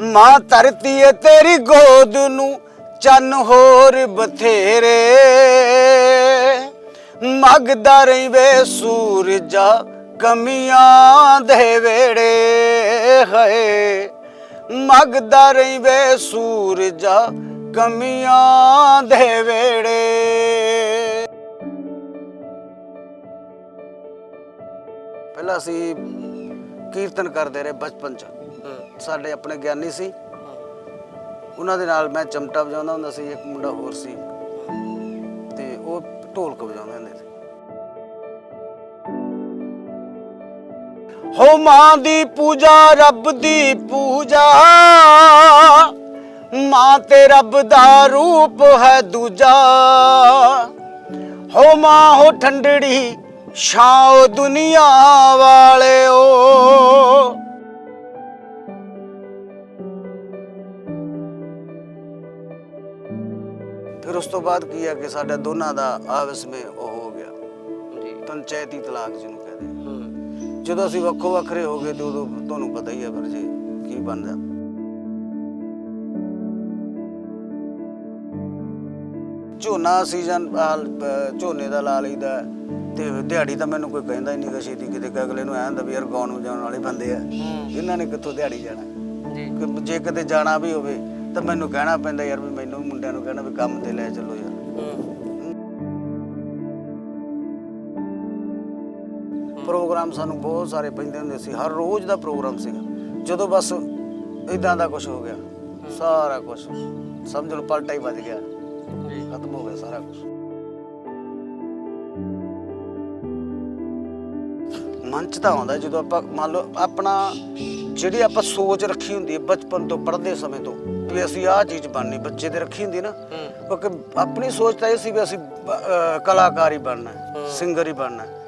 ਮਾਂ ਧਰਤੀ ਏ ਤੇਰੀ ਗੋਦ ਨੂੰ ਚੰਨ ਹੋਰ ਬਥੇਰੇ। ਮਗਦਾ ਰਹੀ ਵੇ ਸੂਰਜਾ ਕਮੀਆਂ ਦੇ ਵੇੜੇ ਹੈ ਮਗਦਾ ਰਹੀ ਵੇ ਸੂਰਜਾ ਕਮੀਆਂ ਦੇ ਵੇੜੇ ਪਹਿਲਾਂ ਅਸੀਂ ਕੀਰਤਨ ਕਰਦੇ ਰਹੇ ਬਚਪਨ ਚ। ਸਾਡੇ ਆਪਣੇ ਗਿਆਨੀ ਸੀ। ਉਹਨਾਂ ਦੇ ਨਾਲ ਮੈਂ ਚਮਟਾ ਵਜਾਉਂਦਾ ਹੁੰਦਾ ਸੀ, ਇੱਕ ਮੁੰਡਾ ਹੋਰ ਸੀ। ਤੇ ਉਹ ਢੋਲਕ ਵਜਾਉਂਦੇ ਹੁੰਦੇ ਸੀ। ਹੋ ਮਾਂ ਦੀ ਪੂਜਾ, ਰੱਬ ਦੀ ਪੂਜਾ। ਮਾਂ ਤੇ ਰੱਬ ਦਾ ਰੂਪ ਹੈ ਦੂਜਾ। ਹੋ ਮਾਂ, ਹੋ ਠੰਡੜੀ ਛਾਓ ਦੁਨੀਆ ਵਾਲਿਓ। ਉਸ ਤੋਂ ਬਾਅਦ ਕੀ ਹੈ ਕਿ ਸਾਡਾ ਦੋਨਾਂ ਦਾ ਆਪਸ ਵਿੱਚ ਉਹ ਹੋ ਗਿਆ। ਜੀ। ਪੰਚਾਇਤੀ ਤਲਾਕ ਜਿਹਨੂੰ ਕਹਿੰਦੇ ਆ। ਹੂੰ। ਜਦੋਂ ਅਸੀਂ ਵੱਖੋ ਵੱਖਰੇ ਹੋ ਗਏ ਤੇ ਉਦੋਂ ਤੁਹਾਨੂੰ ਪਤਾ ਹੀ ਹੈ ਫਿਰ ਜੀ ਕੀ ਬਣਦਾ। ਝੋਨਾ ਸੀਜ਼ਨ ਝੋਨੇ ਦਾ ਲਾ ਲਈਦਾ ਤੇ ਦਿਹਾੜੀ ਤਾਂ ਮੈਨੂੰ ਕੋਈ ਕਹਿੰਦਾ ਹੀ ਨਹੀਂ ਗਾ ਛੇਤੀ ਕਿਤੇ ਕਿ ਅਗਲੇ ਨੂੰ ਐਂ ਹੁੰਦਾ ਵੀ ਯਾਰ ਗਾਉਣ ਵਜਾਉਣ ਵਾਲੇ ਬੰਦੇ ਆ। ਇਹਨਾਂ ਨੇ ਕਿੱਥੋਂ ਦਿਹਾੜੀ ਜਾਣਾ? ਜੀ। ਕਿ ਜੇ ਕਿਤੇ ਜਾਣਾ ਵੀ ਹੋਵੇ ਤਾਂ ਮੈਨੂੰ ਕਹਿਣਾ ਪੈਂਦਾ ਯਾਰ ਵੀ ਮੈਨੂੰ ਮੁੰਡਿਆਂ ਨੂੰ ਕਹਿਣਾ ਵੀ ਕੰਮ ਤੇ ਲੈ ਚੱਲੋ ਯਾਰ। ਪ੍ਰੋਗਰਾਮ ਸਾਨੂੰ ਬਹੁਤ ਸਾਰੇ ਪੈਂਦੇ ਹੁੰਦੇ ਸੀ ਹਰ ਰੋਜ਼ ਦਾ ਪ੍ਰੋਗਰਾਮ ਸੀਗਾ ਜਦੋਂ ਬਸ ਇਦਾਂ ਦਾ ਕੁਝ ਹੋ ਗਿਆ ਸਾਰਾ ਕੁਝ ਸਮਝ ਲਓ ਪਲਟਾ ਹੀ ਵੱਜ ਗਿਆ। ਜੀ। ਖਤਮ ਹੋ ਗਿਆ ਸਾਰਾ ਕੁਝ ਮਨ ਚ ਤਾਂ ਆਉਂਦਾ ਜਦੋਂ ਆਪਾਂ ਮੰਨ ਲਓ ਆਪਣਾ ਜਿਹੜੀ ਆਪਾਂ ਸੋਚ ਰੱਖੀ ਹੁੰਦੀ ਹੈ ਬਚਪਨ ਤੋਂ ਪੜ੍ਹਦੇ ਸਮੇਂ ਤੋਂ ਵੀ ਅਸੀਂ ਆਹ ਚੀਜ਼ ਬਣਨੀ ਬੱਚੇ ਦੇ ਰੱਖੀ ਹੁੰਦੀ ਨਾ ਕਿਉਂਕਿ ਆਪਣੀ ਸੋਚ ਤਾਂ ਇਹ ਸੀ ਵੀ ਅਸੀਂ ਅਹ ਕਲਾਕਾਰ ਹੀ ਬਣਨਾ ਹੈ। ਸਿੰਗਰ ਹੀ ਬਣਨਾ ਹੈ।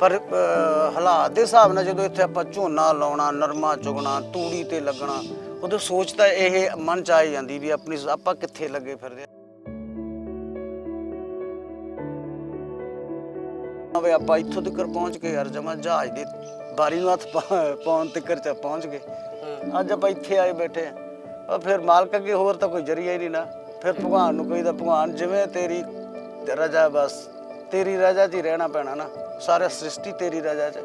ਪਰ ਅਹ, ਹਾਲਾਤ ਦੇ ਹਿਸਾਬ ਨਾਲ ਜਦੋਂ ਇੱਥੇ ਆਪਾਂ ਝੋਨਾ ਲਾਉਣਾ ਨਰਮਾ ਚੁਗਣਾ ਤੂੜੀ ਤੇ ਲੱਗਣਾ ਉਦੋਂ ਸੋਚ ਤਾਂ ਇਹ ਮਨ ਚ ਆ ਹੀ ਜਾਂਦੀ ਵੀ ਆਪਣੀ ਆਪਾਂ ਕਿੱਥੇ ਲੱਗੇ ਫਿਰਦੇ ਵੀ ਆਪਾਂ ਇੱਥੋਂ ਤੱਕ ਪਹੁੰਚ ਗਏ ਯਾਰ ਜਮਾ ਜਹਾਜ਼ ਦੇ ਬਾਰੀ ਨੂੰ ਹੱਥ ਪਾ- ਪਾਉਣ ਤੱਕ ਚ ਪਹੁੰਚ ਗਏ। ਅੱਜ ਆਪਾਂ ਇੱਥੇ ਆਏ ਬੈਠੇ ਆ। ਫਿਰ ਮਾਲਕ ਅੱਗੇ ਹੋਰ ਤਾਂ ਕੋਈ ਜਰੀਆ ਹੀ ਨਹੀਂ ਨਾ। ਫਿਰ ਭਗਵਾਨ ਨੂੰ ਕਹੀਦਾ ਭਗਵਾਨ ਜਿਵੇਂ ਤੇਰੀ ਰਜਾ ਬਸ ਤੇਰੀ ਰਜਾ 'ਚ ਹੀ ਰਹਿਣਾ ਪੈਣਾ ਨਾ। ਸਾਰਾ ਸ੍ਰਿਸ਼ਟੀ ਤੇਰੀ ਰਜਾ 'ਚ।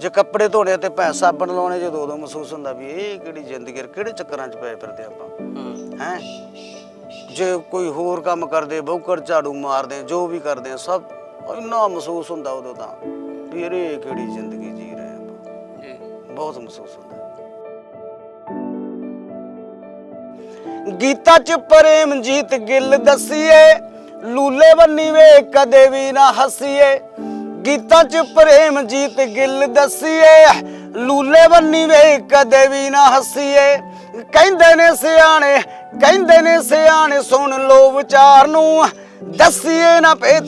ਜੇ ਕੱਪੜੇ ਧੋਣੇ ਤੇ ਭੈਂ ਸਾਬਣ ਲਾਉਣੇ ਜਦੋਂ ਉਦੋਂ ਮਹਿਸੂਸ ਹੁੰਦਾ ਵੀ ਇਹ ਕਿਹੜੀ ਜ਼ਿੰਦਗੀ ਹੈ, ਕਿਹੜੇ ਚੱਕਰਾਂ 'ਚ ਪਏ ਫਿਰਦੇ ਆਪਾਂ। ਹੈ? ਜੇ ਕੋਈ ਹੋਰ ਕੰਮ ਕਰਦੇ ਬੌਕਰ ਝਾੜੂ ਮਾਰਦੇ ਜੋ ਵੀ ਕਰਦੇ ਸਭ ਇੰਨਾ ਮਹਿਸੂਸ ਹੁੰਦਾ ਉਦੋਂ ਤਾਂ ਵੀ ਇਹ ਕਿਹੜੀ ਜ਼ਿੰਦਗੀ ਜੀ ਰਹੇ ਆਪਾਂ। ਜੀ। ਬਹੁਤ ਮਹਿਸੂਸ ਹੁੰਦਾ। ਗੀਤਾ ਚ ਪ੍ਰੇਮ ਜੀਤ ਗਿੱਲ ਦਸੀਏ ਲੂਲੇ ਬੰਨੀ ਵੇ ਕਦੇ ਵੀ ਨਾ ਹਸੀਏ। ਗੀਤਾ ਚ ਪ੍ਰੇਮ ਜੀਤ ਗਿੱਲ ਦਸੀਏ ਲੂਲੇ ਬੰਨੀ ਵੇ ਕਦੇ ਵੀ ਨਾ ਹਸੀਏ। ਕਹਿੰਦੇ ਨੇ ਸਿਆਣੇ, ਕਹਿੰਦੇ ਨੇ ਸਿਆਣੇ, ਸੁਣ ਲੋ ਵਿਚਾਰ ਨੂੰ। ਦਸੀਏ ਨਾ ਭੇਤ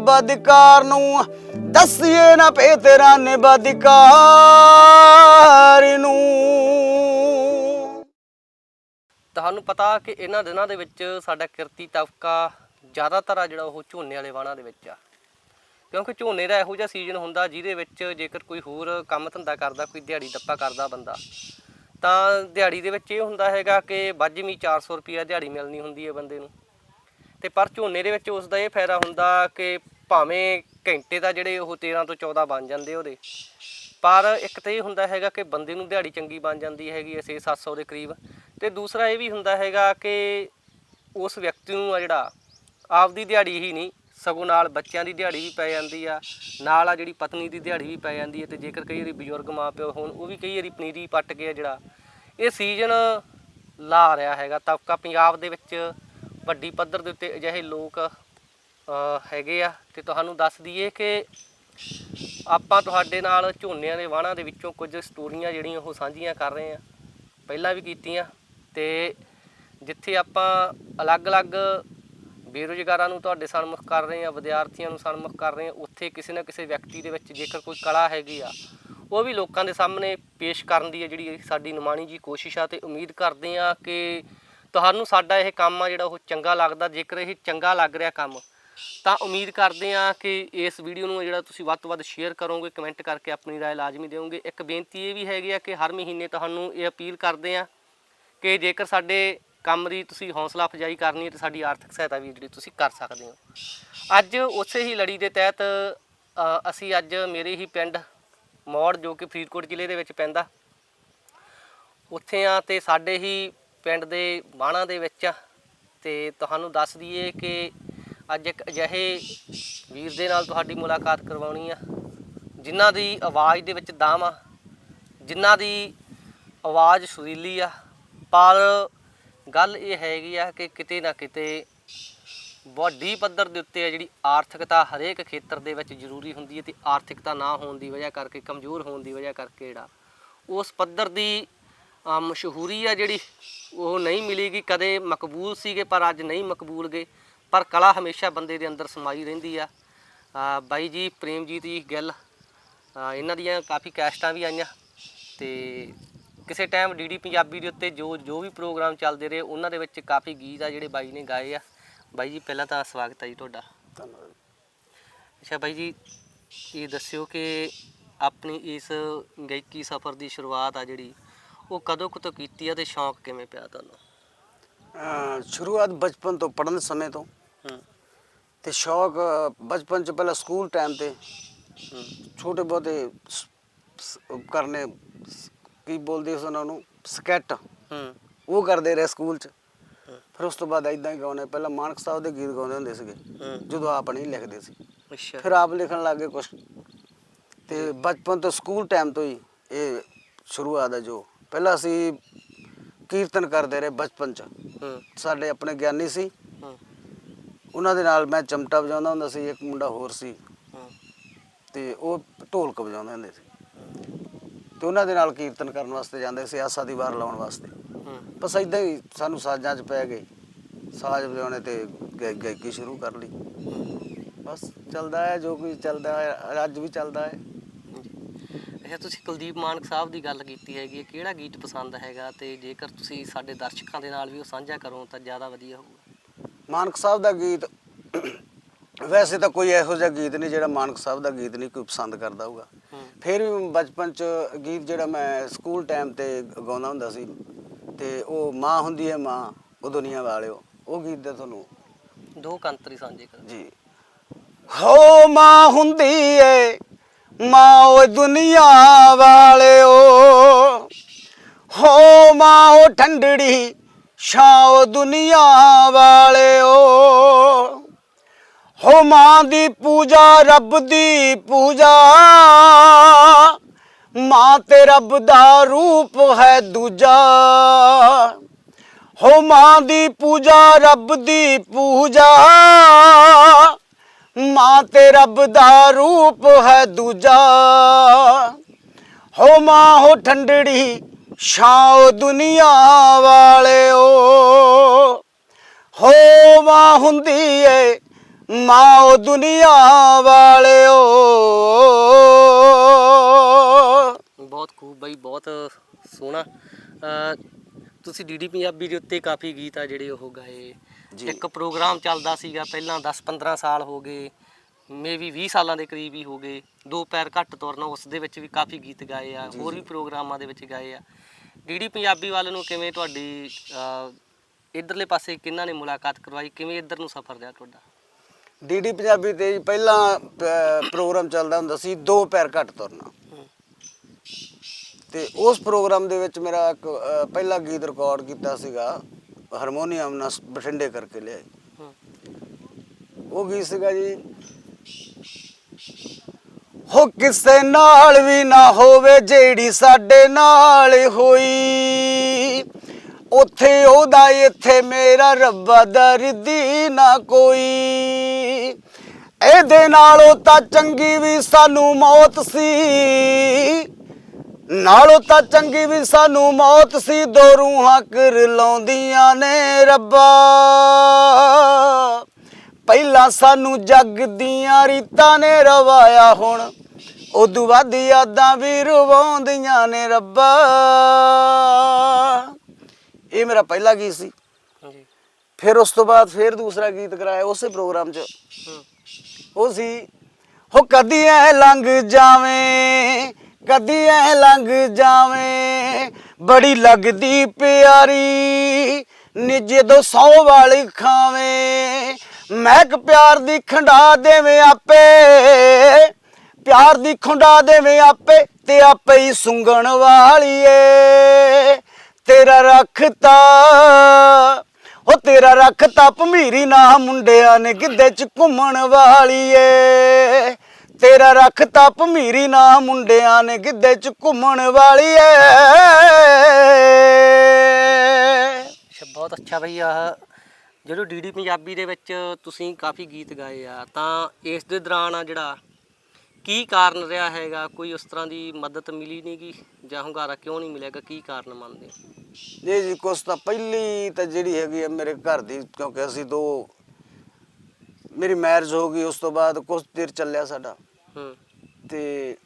ਬਦਕਾਰ ਨੂੰ, ਦਸੀਏ ਨਾ ਭੇਤ ਬਦਕਾਰ ਨੂੰ। ਤੁਹਾਨੂੰ ਪਤਾ ਕਿ ਇਹਨਾਂ ਦਿਨਾਂ ਦੇ ਵਿੱਚ ਸਾਡਾ ਕਿਰਤੀ ਤਬਕਾ ਜ਼ਿਆਦਾਤਰ ਆ ਜਿਹੜਾ ਉਹ ਝੋਨੇ ਵਾਲੇ ਵਾਹਣਾਂ ਦੇ ਵਿੱਚ ਆ। ਕਿਉਂਕਿ ਝੋਨੇ ਦਾ ਇਹੋ ਜਿਹਾ ਸੀਜ਼ਨ ਹੁੰਦਾ ਜਿਹਦੇ ਵਿੱਚ ਜੇਕਰ ਕੋਈ ਹੋਰ ਕੰਮ ਧੰਦਾ ਕਰਦਾ, ਕੋਈ ਦਿਹਾੜੀ ਦੱਪਾ ਕਰਦਾ ਬੰਦਾ ਤਾਂ ਦਿਹਾੜੀ ਦੇ ਵਿੱਚ ਇਹ ਹੁੰਦਾ ਹੈਗਾ ਕਿ ਵੱਜਵੀਂ 400 ਰੁਪਿਆ ਦਿਹਾੜੀ ਮਿਲਣੀ ਹੁੰਦੀ ਹੈ ਬੰਦੇ ਨੂੰ। ਤੇ ਪਰ ਝੋਨੇ ਦੇ ਵਿੱਚ ਉਸ ਦਾ ਇਹ ਫਾਇਦਾ ਹੁੰਦਾ ਕਿ ਭਾਵੇਂ ਘੰਟੇ ਦਾ ਜਿਹੜੇ ਉਹ 13 ਤੋਂ 14 ਬਣ ਜਾਂਦੇ ਉਹਦੇ, ਪਰ ਇੱਕ ਤਾਂ ਇਹ ਹੁੰਦਾ ਹੈਗਾ ਕਿ ਬੰਦੇ ਨੂੰ ਦਿਹਾੜੀ ਚੰਗੀ ਬਣ ਜਾਂਦੀ ਹੈਗੀ 6-700 ਦੇ ਕਰੀਬ। ਤੇ ਦੂਸਰਾ ਇਹ ਵੀ ਹੁੰਦਾ ਹੈਗਾ ਕਿ ਉਸ ਵਿਅਕਤੀ ਨੂੰ ਆ ਜਿਹੜਾ ਆਪਦੀ ਦਿਹਾੜੀ ਹੀ ਨਹੀਂ, ਸਗੋਂ ਨਾਲ ਬੱਚਿਆਂ ਦੀ ਦਿਹਾੜੀ ਵੀ ਪੈ ਜਾਂਦੀ ਆ, ਨਾਲ ਆ ਜਿਹੜੀ ਪਤਨੀ ਦੀ ਦਿਹਾੜੀ ਵੀ ਪੈ ਜਾਂਦੀ ਹੈ ਤੇ ਜੇਕਰ ਕਈ ਵਾਰੀ ਬਜ਼ੁਰਗ ਮਾਪਿਓ ਹੋਣ, ਉਹ ਵੀ ਕਈ ਵਾਰੀ ਪਨੀਰੀ ਪੱਟ ਕੇ ਆ ਜਿਹੜਾ ਇਹ ਸੀਜ਼ਨ ਲਾ ਰਿਹਾ ਹੈਗਾ ਤਬਕਾ। ਪੰਜਾਬ ਦੇ ਵਿੱਚ ਵੱਡੀ ਪੱਧਰ ਦੇ ਉੱਤੇ ਅਜਿਹੇ ਲੋਕ ਹੈਗੇ ਆ ਤੇ ਤੁਹਾਨੂੰ ਦੱਸ ਦਈਏ ਕਿ ਆਪਾਂ ਤੁਹਾਡੇ ਨਾਲ ਝੋਨਿਆਂ ਦੇ ਵਾਹਣਾਂ ਦੇ ਵਿੱਚੋਂ ਕੁਝ ਸਟੋਰੀਆਂ ਜਿਹੜੀਆਂ ਉਹ ਸਾਂਝੀਆਂ ਕਰ ਰਹੇ ਆ ਪਹਿਲਾਂ ਵੀ ਕੀਤੀਆਂ ਤੇ ਜਿੱਥੇ ਆਪਾਂ ਅਲੱਗ-ਅਲੱਗ ਬੇਰੁਜ਼ਗਾਰਾਂ ਨੂੰ ਤੁਹਾਡੇ ਸਨਮੁਖ ਕਰ ਰਹੇ ਆ ਵਿਦਿਆਰਥੀਆਂ ਨੂੰ ਸਨਮੁਖ ਕਰ ਰਹੇ ਆ ਉੱਥੇ ਕਿਸੇ ਨਾ ਕਿਸੇ ਵਿਅਕਤੀ ਦੇ ਵਿੱਚ ਜੇਕਰ ਕੋਈ ਕਲਾ ਹੈਗੀ ਆ ਉਹ ਵੀ ਲੋਕਾਂ ਦੇ ਸਾਹਮਣੇ ਪੇਸ਼ ਕਰਨ ਦੀ ਹੈ ਜਿਹੜੀ ਸਾਡੀ ਨਿਮਾਣੀ ਜੀ ਕੋਸ਼ਿਸ਼ ਆ ਤੇ ਉਮੀਦ ਕਰਦੇ ਆ ਕਿ ਤੁਹਾਨੂੰ ਸਾਡਾ ਇਹ ਕੰਮ ਆ ਜਿਹੜਾ ਉਹ ਚੰਗਾ ਲੱਗਦਾ ਜੇਕਰ ਇਹ ਚੰਗਾ ਲੱਗ ਰਿਹਾ ਕੰਮ ਤਾਂ ਉਮੀਦ ਕਰਦੇ ਆ ਕਿ ਇਸ ਵੀਡੀਓ ਨੂੰ ਜਿਹੜਾ ਤੁਸੀਂ ਵੱਧ ਤੋਂ ਵੱਧ ਸ਼ੇਅਰ ਕਰੋਗੇ ਕਮੈਂਟ ਕਰਕੇ ਆਪਣੀ رائے ਲਾਜ਼ਮੀ ਦਿਓਗੇ ਇੱਕ ਬੇਨਤੀ ਇਹ ਵੀ ਹੈਗੀ ਆ ਕਿ ਹਰ ਮਹੀਨੇ ਤੁਹਾਨੂੰ ਇਹ ਅਪੀਲ ਕਰਦੇ ਆ ਕਿ ਜੇਕਰ ਸਾਡੇ ਕੰਮ ਦੀ ਤੁਸੀਂ ਹੌਸਲਾ ਅਫਜ਼ਾਈ ਕਰਨੀ ਹੈ ਤੇ ਸਾਡੀ ਆਰਥਿਕ ਸਹਾਇਤਾ ਵੀ ਜਿਹੜੀ ਤੁਸੀਂ ਕਰ ਸਕਦੇ ਹੋ ਅੱਜ ਉਸੇ ਹੀ ਲੜੀ ਦੇ ਤਹਿਤ ਅ, ਅਸੀਂ ਅੱਜ ਮੇਰੇ ਹੀ ਪਿੰਡ ਮੌੜ ਜੋ ਕਿ ਫਰੀਦਕੋਟ ਜ਼ਿਲ੍ਹੇ ਦੇ ਵਿੱਚ ਪੈਂਦਾ। ਉੱਥੇ ਆ ਤੇ ਸਾਡੇ ਹੀ ਪਿੰਡ ਦੇ ਬਾਣਾ ਦੇ ਵਿੱਚ ਆ। ਤੇ ਤੁਹਾਨੂੰ ਦੱਸ ਦਈਏ ਕਿ ਅੱਜ ਇੱਕ ਅਜਿਹੇ ਵੀਰ ਦੇ ਨਾਲ ਤੁਹਾਡੀ ਮੁਲਾਕਾਤ ਕਰਵਾਉਣੀ ਆ, ਜਿਨ੍ਹਾਂ ਦੀ ਆਵਾਜ਼ ਦੇ ਵਿੱਚ ਦਮ ਆ, ਜਿਨ੍ਹਾਂ ਦੀ ਆਵਾਜ਼ ਸੁਰੀਲੀ ਆ। ਪਰ ਗੱਲ ਇਹ ਹੈਗੀ ਆ ਕਿ ਕਿਤੇ ਨਾ ਕਿਤੇ ਵੱਡੀ ਪੱਧਰ ਦੇ ਉੱਤੇ ਆ ਜਿਹੜੀ ਆਰਥਿਕਤਾ ਹਰੇਕ ਖੇਤਰ ਦੇ ਵਿੱਚ ਜ਼ਰੂਰੀ ਹੁੰਦੀ ਹੈ ਤੇ ਆਰਥਿਕਤਾ ਨਾ ਹੋਣ ਦੀ ਵਜ੍ਹਾ ਕਰਕੇ, ਕਮਜ਼ੋਰ ਹੋਣ ਦੀ ਵਜ੍ਹਾ ਕਰਕੇ ਜਿਹੜਾ ਉਸ ਪੱਧਰ ਦੀ ਮਸ਼ਹੂਰੀ ਆ ਜਿਹੜੀ ਉਹ ਨਹੀਂ ਮਿਲੇਗੀ। ਕਦੇ ਮਕਬੂਲ ਸੀਗੇ ਪਰ ਅੱਜ ਨਹੀਂ ਮਕਬੂਲ ਗਏ। ਪਰ ਕਲਾ ਹਮੇਸ਼ਾ ਬੰਦੇ ਦੇ ਅੰਦਰ ਸਮਾਈ ਰਹਿੰਦੀ ਆ। ਬਾਈ ਜੀ, ਪ੍ਰੇਮਜੀਤ ਜੀ ਗਿੱਲ ਇਹਨਾਂ ਦੀਆਂ ਕਾਫੀ ਕੈਸਟਾਂ ਵੀ ਆਈਆਂ ਤੇ ਕਿਸੇ ਟਾਈਮ ਡੀਡੀ ਪੰਜਾਬੀ ਦੇ ਉੱਤੇ ਜੋ ਜੋ ਵੀ ਪ੍ਰੋਗਰਾਮ ਚੱਲਦੇ ਰਹੇ, ਉਹਨਾਂ ਦੇ ਵਿੱਚ ਕਾਫੀ ਗੀਤ ਆ ਜਿਹੜੇ ਬਾਈ ਨੇ ਗਾਏ ਆ। ਬਾਈ ਜੀ ਪਹਿਲਾਂ ਤਾਂ ਸਵਾਗਤ ਹੈ ਜੀ ਤੁਹਾਡਾ। ਧੰਨਵਾਦ। ਅੱਛਾ ਬਾਈ ਜੀ ਇਹ ਦੱਸਿਓ ਕਿ ਆਪਣੀ ਇਸ ਗਾਇਕੀ ਸਫ਼ਰ ਦੀ ਸ਼ੁਰੂਆਤ ਆ ਜਿਹੜੀ ਉਹ ਕਦੋਂ ਕੁ ਤੋਂ ਕੀਤੀ ਆ ਤੇ ਸ਼ੌਂਕ ਕਿਵੇਂ ਪਿਆ ਤੁਹਾਨੂੰ? ਸ਼ੁਰੂਆਤ ਬਚਪਨ ਤੋਂ ਪੜ੍ਹਨ ਸਮੇਂ ਤੋਂ। ਤੇ ਸ਼ੌਕ ਬਚਪਨ ਚ ਪਹਿਲਾਂ ਸਕੂਲ ਟਾਈਮ ਤੇ। ਛੋਟੇ ਬਹੁਤੇ ਕਰਨੇ ਕੀ ਬੋਲਦੇ ਸੀ ਉਹਨਾਂ ਨੂੰ? ਸਕੈਟ। ਉਹ ਕਰਦੇ ਰਹੇ ਸਕੂਲ ਚ। ਫਿਰ ਉਸ ਤੋਂ ਬਾਅਦ ਇਦਾਂ ਹੀ ਗਾਉਣੇ ਪਹਿਲਾਂ ਮਾਨਕ ਸਾਹਿਬ ਦੇ ਗੀਤ ਗਾਉਂਦੇ ਹੁੰਦੇ ਸੀਗੇ ਜਦੋਂ ਆਪ ਨਹੀਂ ਲਿਖਦੇ ਸੀ। ਅੱਛਾ। ਫਿਰ ਆਪ ਲਿਖਣ ਲੱਗੇ ਕੁਝ ਤੇ ਬਚਪਨ ਤੋਂ ਸਕੂਲ ਟਾਈਮ ਤੋਂ ਹੀ ਇਹ ਸ਼ੁਰੂਆਤ ਹੈ ਜੋ। ਪਹਿਲਾਂ ਅਸੀਂ ਕੀਰਤਨ ਕਰਦੇ ਰਹੇ ਬਚਪਨ ਚ। ਸਾਡੇ ਆਪਣੇ ਗਿਆਨੀ ਸੀ। ਉਹਨਾਂ ਦੇ ਨਾਲ ਮੈਂ ਚਮਟਾ ਵਜਾਉਂਦਾ ਹੁੰਦਾ ਸੀ ਇੱਕ ਮੁੰਡਾ ਹੋਰ ਸੀ। ਤੇ ਉਹ ਢੋਲਕ ਵਜਾਉਂਦੇ ਹੁੰਦੇ ਸੀ। ਤੇ ਉਹਨਾਂ ਦੇ ਨਾਲ ਕੀਰਤਨ ਕਰਨ ਵਾਸਤੇ ਜਾਂਦੇ ਸੀ ਆਸਾ ਦੀ ਵਾਰ ਲਾਉਣ ਵਾਸਤੇ। ਬਸ ਇਦਾਂ ਹੀ ਸਾਨੂੰ ਸਾਜ਼ਾਂ 'ਚ ਪੈ ਗਏ। ਸਾਜ਼ ਵਜਾਉਣੇ ਤੇ ਗਾ- ਗਾਇਕੀ ਸ਼ੁਰੂ ਕਰ ਲਈ। ਬਸ ਚੱਲਦਾ ਹੈ ਜੋ ਕੁਝ ਚੱਲਦਾ ਹੈ ਅੱਜ ਵੀ ਚੱਲਦਾ ਹੈ। ਅੱਛਾ ਤੁਸੀਂ ਕੁਲਦੀਪ ਮਾਨਕ ਸਾਹਿਬ ਦੀ ਗੱਲ ਕੀਤੀ ਹੈਗੀ ਹੈ ਕਿਹੜਾ ਗੀਤ ਪਸੰਦ ਹੈਗਾ? ਤੇ ਜੇਕਰ ਤੁਸੀਂ ਸਾਡੇ ਦਰਸ਼ਕਾਂ ਦੇ ਨਾਲ ਵੀ ਉਹ ਸਾਂਝਾ ਕਰੋ ਤਾਂ ਜ਼ਿਆਦਾ ਵਧੀਆ ਹੋਊਗਾ। ਮਾਨਕ ਸਾਹਿਬ ਦਾ ਗੀਤ ਵੈਸੇ ਤਾਂ ਕੋਈ ਇਹੋ ਜਿਹਾ ਗੀਤ ਨਹੀਂ ਜਿਹੜਾ ਮਾਨਕ ਸਾਹਿਬ ਦਾ ਗੀਤ ਨਹੀਂ ਕੋਈ ਪਸੰਦ ਕਰਦਾ ਹੋਊਗਾ। ਹੂੰ। ਫਿਰ ਵੀ ਬਚਪਨ ਚ ਗੀਤ ਜਿਹੜਾ ਮੈਂ ਸਕੂਲ ਟਾਈਮ ਤੇ ਗਾਉਂਦਾ ਹੁੰਦਾ ਸੀ ਤੇ ਉਹ ਮਾਂ ਹੁੰਦੀ ਹੈ ਮਾਂ ਉਹ ਦੁਨੀਆ ਵਾਲਿਓ ਉਹ ਗੀਤ ਦੇ ਤੁਹਾਨੂੰ ਦੋ ਕੰਤਰੀ ਸਾਂਝੇ ਕਰੋ। ਜੀ। ਹੋ ਮਾਂ ਹੁੰਦੀ ਏ ਮਾਂ ਓ ਦੁਨੀਆ ਵਾਲਿਓ। ਹੋ ਮਾਂ ਓ ਠੰਡੜੀ ਛਾਂ ਓ ਦੁਨੀਆ ਵਾਲਿਓ। ਹੋ ਮਾਂ ਦੀ ਪੂਜਾ ਰੱਬ ਦੀ ਪੂਜਾ। ਮਾਂ ਤੇ ਰੱਬ ਦਾ ਰੂਪ ਹੈ ਦੂਜਾ। ਹੋ ਮਾਂ ਦੀ ਪੂਜਾ, ਰੱਬ ਦੀ ਪੂਜਾ। ਮਾਂ ਤੇ ਰੱਬ ਦਾ ਰੂਪ ਹੈ ਦੂਜਾ। ਹੋ ਮਾਂ, ਹੋ ਠੰਡੜੀ, ਛਾਂ ਦੁਨੀਆ ਵਾਲਿਓ। ਹੋ ਮਾਂ ਹੁੰਦੀ ਏ, ਮਾਂ ਓ ਦੁਨੀਆ ਵਾਲਿਓ। ਬਹੁਤ ਖੂਬ ਬਈ ਬਹੁਤ ਸੋਹਣਾ। ਤੁਸੀਂ ਡੀਡੀ ਪੰਜਾਬੀ ਦੇ ਉੱਤੇ ਕਾਫੀ ਗੀਤ ਆ ਜਿਹੜੇ ਉਹ ਗਾਏ। ਇੱਕ ਪ੍ਰੋਗਰਾਮ ਚੱਲਦਾ ਸੀਗਾ ਪਹਿਲਾਂ 10-15 ਸਾਲ ਹੋ ਗਏ ਮੇਬੀ 20 ਸਾਲਾਂ ਦੇ ਕਰੀਬ ਹੀ ਹੋ ਗਏ। ਦੋ ਪੈਰ ਘੱਟ ਤੁਰਨਾ ਉਸ ਦੇ ਵਿੱਚ ਵੀ ਕਾਫੀ ਗੀਤ ਗਾਏ ਆ ਹੋਰ ਵੀ ਪ੍ਰੋਗਰਾਮਾਂ ਦੇ ਵਿੱਚ ਗਾਏ ਆ। ਡੀਡੀ ਪੰਜਾਬੀ ਵੱਲ ਨੂੰ ਕਿਵੇਂ ਤੁਹਾਡੀ ਇਧਰਲੇ ਪਾਸੇ ਕਿਹਨਾਂ ਨੇ ਮੁਲਾਕਾਤ ਕਰਵਾਈ? ਕਿਵੇਂ ਇਧਰ ਨੂੰ ਸਫ਼ਰ ਰਿਹਾ ਤੁਹਾਡਾ? ਡੀਡੀ ਪੰਜਾਬੀ ਤੇ ਪਹਿਲਾਂ ਪ੍ਰੋਗਰਾਮ ਚੱਲਦਾ ਹੁੰਦਾ ਸੀ ਦੋ ਪੈਰ ਘੱਟ ਤੁਰਨਾ। ਤੇ ਉਸ ਪ੍ਰੋਗਰਾਮ ਦੇ ਵਿੱਚ ਮੇਰਾ ਇੱਕ ਅਹ, ਪਹਿਲਾ ਗੀਤ ਰਿਕਾਰਡ ਕੀਤਾ ਸੀਗਾ ਹਾਰਮੋਨੀਅਮ ਨਾਲ ਬਠਿੰਡੇ ਕਰਕੇ ਲਿਆਏ। ਉਹ ਗੀਤ ਸੀਗਾ ਜੀ ਹੋ ਕਿਸੇ ਨਾਲ ਵੀ ਨਾ ਹੋਵੇ ਜਿਹੜੀ ਸਾਡੇ ਨਾਲ ਹੋਈ। ਉੱਥੇ ਉਹਦਾ ਇੱਥੇ ਮੇਰਾ ਰੱਬਾ ਦਰਦੀ ਨਾ ਕੋਈ। ਇਹਦੇ ਨਾਲੋਂ ਤਾਂ ਚੰਗੀ ਵੀ ਸਾਨੂੰ ਮੌਤ ਸੀ। ਨਾਲੋਂ ਤਾਂ ਚੰਗੀ ਵੀ ਸਾਨੂੰ ਮੌਤ ਸੀ ਦੋ ਰੂਹਾਂ ਕਰ ਲਾਉਂਦੀਆਂ ਨੇ ਰੱਬਾ। ਪਹਿਲਾਂ ਸਾਨੂੰ ਜੱਗ ਦੀਆਂ ਰੀਤਾਂ ਨੇ ਰਵਾਇਆ ਹੁਣ ਉਦੋਂ ਵੱਧ ਯਾਦਾਂ ਵੀ ਰਵਾਉਂਦੀਆਂ ਨੇ ਰੱਬਾ। ਇਹ ਮੇਰਾ ਪਹਿਲਾ ਗੀਤ ਸੀ। ਫਿਰ ਉਸ ਤੋਂ ਬਾਅਦ ਫਿਰ ਦੂਸਰਾ ਗੀਤ ਕਰਾਇਆ ਉਸੇ ਪ੍ਰੋਗਰਾਮ 'ਚ। ਉਹ ਸੀ ਹੋ ਕਦੀ ਐ ਲੰਘ ਜਾਵੇਂ ਕਦੀ ਐ ਲੰਘ ਜਾਵੇਂ। ਬੜੀ ਲੱਗਦੀ ਪਿਆਰੀ ਨੀ ਜਦੋਂ ਸੌ ਵਾਲੀ ਖਾਵੇਂ। ਮਹਿਕ ਪਿਆਰ ਦੀ ਖੰਡਾ ਦੇਵੇਂ ਆਪੇ, ਪਿਆਰ ਦੀ ਖੰਡਾ ਦੇਵੇਂ ਆਪੇ, ਤੇ ਆਪੇ ਹੀ ਸੁੰਗਣ ਵਾਲੀਏ। ਤੇਰਾ ਰੱਖਤਾ ਉਹ ਤੇਰਾ ਰੱਖਤਾ ਭਮੀਰੀ ਨਾ ਮੁੰਡਿਆਂ ਨੇ ਗਿੱਧੇ ਚ ਘੁੰਮਣ ਵਾਲੀਏ। ਤੇਰਾ ਰੱਖਤਾ ਭਮੀਰੀ ਨਾ ਮੁੰਡਿਆਂ ਨੇ ਗਿੱਧੇ ਚ ਘੁੰਮਣ ਵਾਲੀਏ ਅੱਛਾ ਬਹੁਤ ਅੱਛਾ ਬਈ ਆਹ। ਜਦੋਂ ਡੀਡੀ ਪੰਜਾਬੀ ਦੇ ਵਿੱਚ ਤੁਸੀਂ ਕਾਫੀ ਗੀਤ ਗਾਏ ਆ ਤਾਂ ਇਸ ਦੇ ਦੌਰਾਨ ਆ ਜਿਹੜਾ ਕੀ ਕਾਰਨ ਰਿਹਾ ਹੈਗਾ? ਕੋਈ ਉਸ ਤਰ੍ਹਾਂ ਦੀ ਮਦਦ ਮਿਲੀ ਨਹੀਂਗੀ ਜਾਂ ਹੁੰਗਾਰਾ ਕਿਉਂ ਨਹੀਂ ਮਿਲੇਗਾ ਕੀ ਕਾਰਨ ਮੰਨਦੇ? ਇਹ ਜੀ ਕੁਛ ਤਾਂ ਪਹਿਲੀ ਤਾਂ ਜਿਹੜੀ ਹੈਗੀ ਆ ਮੇਰੇ ਘਰ ਦੀ ਕਿਉਂਕਿ ਅਸੀਂ ਦੋ ਮੇਰੀ ਮੈਰਿਜ ਹੋ ਗਈ ਉਸ ਤੋਂ ਬਾਅਦ ਕੁਝ ਦੇਰ ਚੱਲਿਆ ਸਾਡਾ। ਹੂੰ। ਤੇ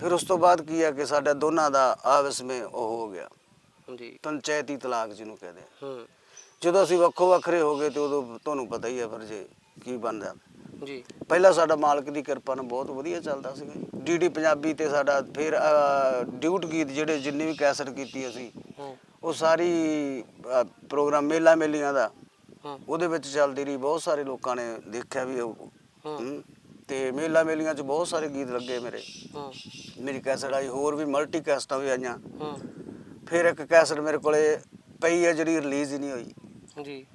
ਫਿਰ ਉਸ ਤੋਂ ਬਾਅਦ ਕੀ ਆ ਕਿ ਸਾਡਾ ਦੋਨਾਂ ਦਾ ਆਪਸ ਵਿੱਚ ਉਹ ਹੋ ਗਿਆ। ਜੀ। ਪੰਚਾਇਤੀ ਤਲਾਕ ਜਿਹਨੂੰ ਕਹਿੰਦੇ ਆ। ਹੂੰ। ਜਦੋਂ ਅਸੀਂ ਵੱਖੋ ਵੱਖਰੇ ਹੋ ਗਏ ਤੇ ਉਦੋਂ ਤੁਹਾਨੂੰ ਪਤਾ ਹੀ ਆ ਫਿਰ ਜੇ ਕੀ ਬਣਦਾ। ਜੀ। ਪਹਿਲਾਂ ਸਾਡਾ ਮਾਲਕ ਦੀ ਕਿਰਪਾ ਨਾਲ ਬਹੁਤ ਵਧੀਆ ਚੱਲਦਾ ਸੀਗਾ ਡੀਡੀ ਪੰਜਾਬੀ ਤੇ ਸਾਡਾ ਫਿਰ ਅਹ, ਡਿਊਟ ਗੀਤ ਜਿਹੜੇ ਜਿੰਨੇ ਵੀ ਕੈਸਟ ਕੀਤੀ ਅਸੀਂ ਹੂੰ। ਉਹ ਸਾਰੀ ਅਹ, ਪ੍ਰੋਗਰਾਮ ਮੇਲਾ ਮੇਲੀਆਂ ਦਾ ਉਹਦੇ ਵਿੱਚ ਚੱਲਦੀ ਰਹੀ ਬਹੁਤ ਸਾਰੇ ਲੋਕਾਂ ਨੇ ਦੇਖਿਆ ਵੀ ਉਹ ਹੂੰ। ਤੇ ਮੇਲਾ ਮੇਲੀਆਂ 'ਚ ਬਹੁਤ ਸਾਰੇ ਗੀਤ ਲੱਗੇ ਮੇਰੇ। ਹੂੰ। ਮੇਰੀ ਕੈਸਟ ਆਈ ਹੋਰ ਵੀ ਮਲਟੀ ਕੈਸਟਾਂ ਵੀ ਆਈਆਂ। ਹੂੰ। ਫਿਰ ਇੱਕ ਕੈਸਟ ਮੇਰੇ ਕੋਲੇ ਪਈ ਹੈ ਜਿਹੜੀ ਰਿਲੀਜ਼ ਹੀ ਨਹੀਂ ਹੋਈ। ਜੀ।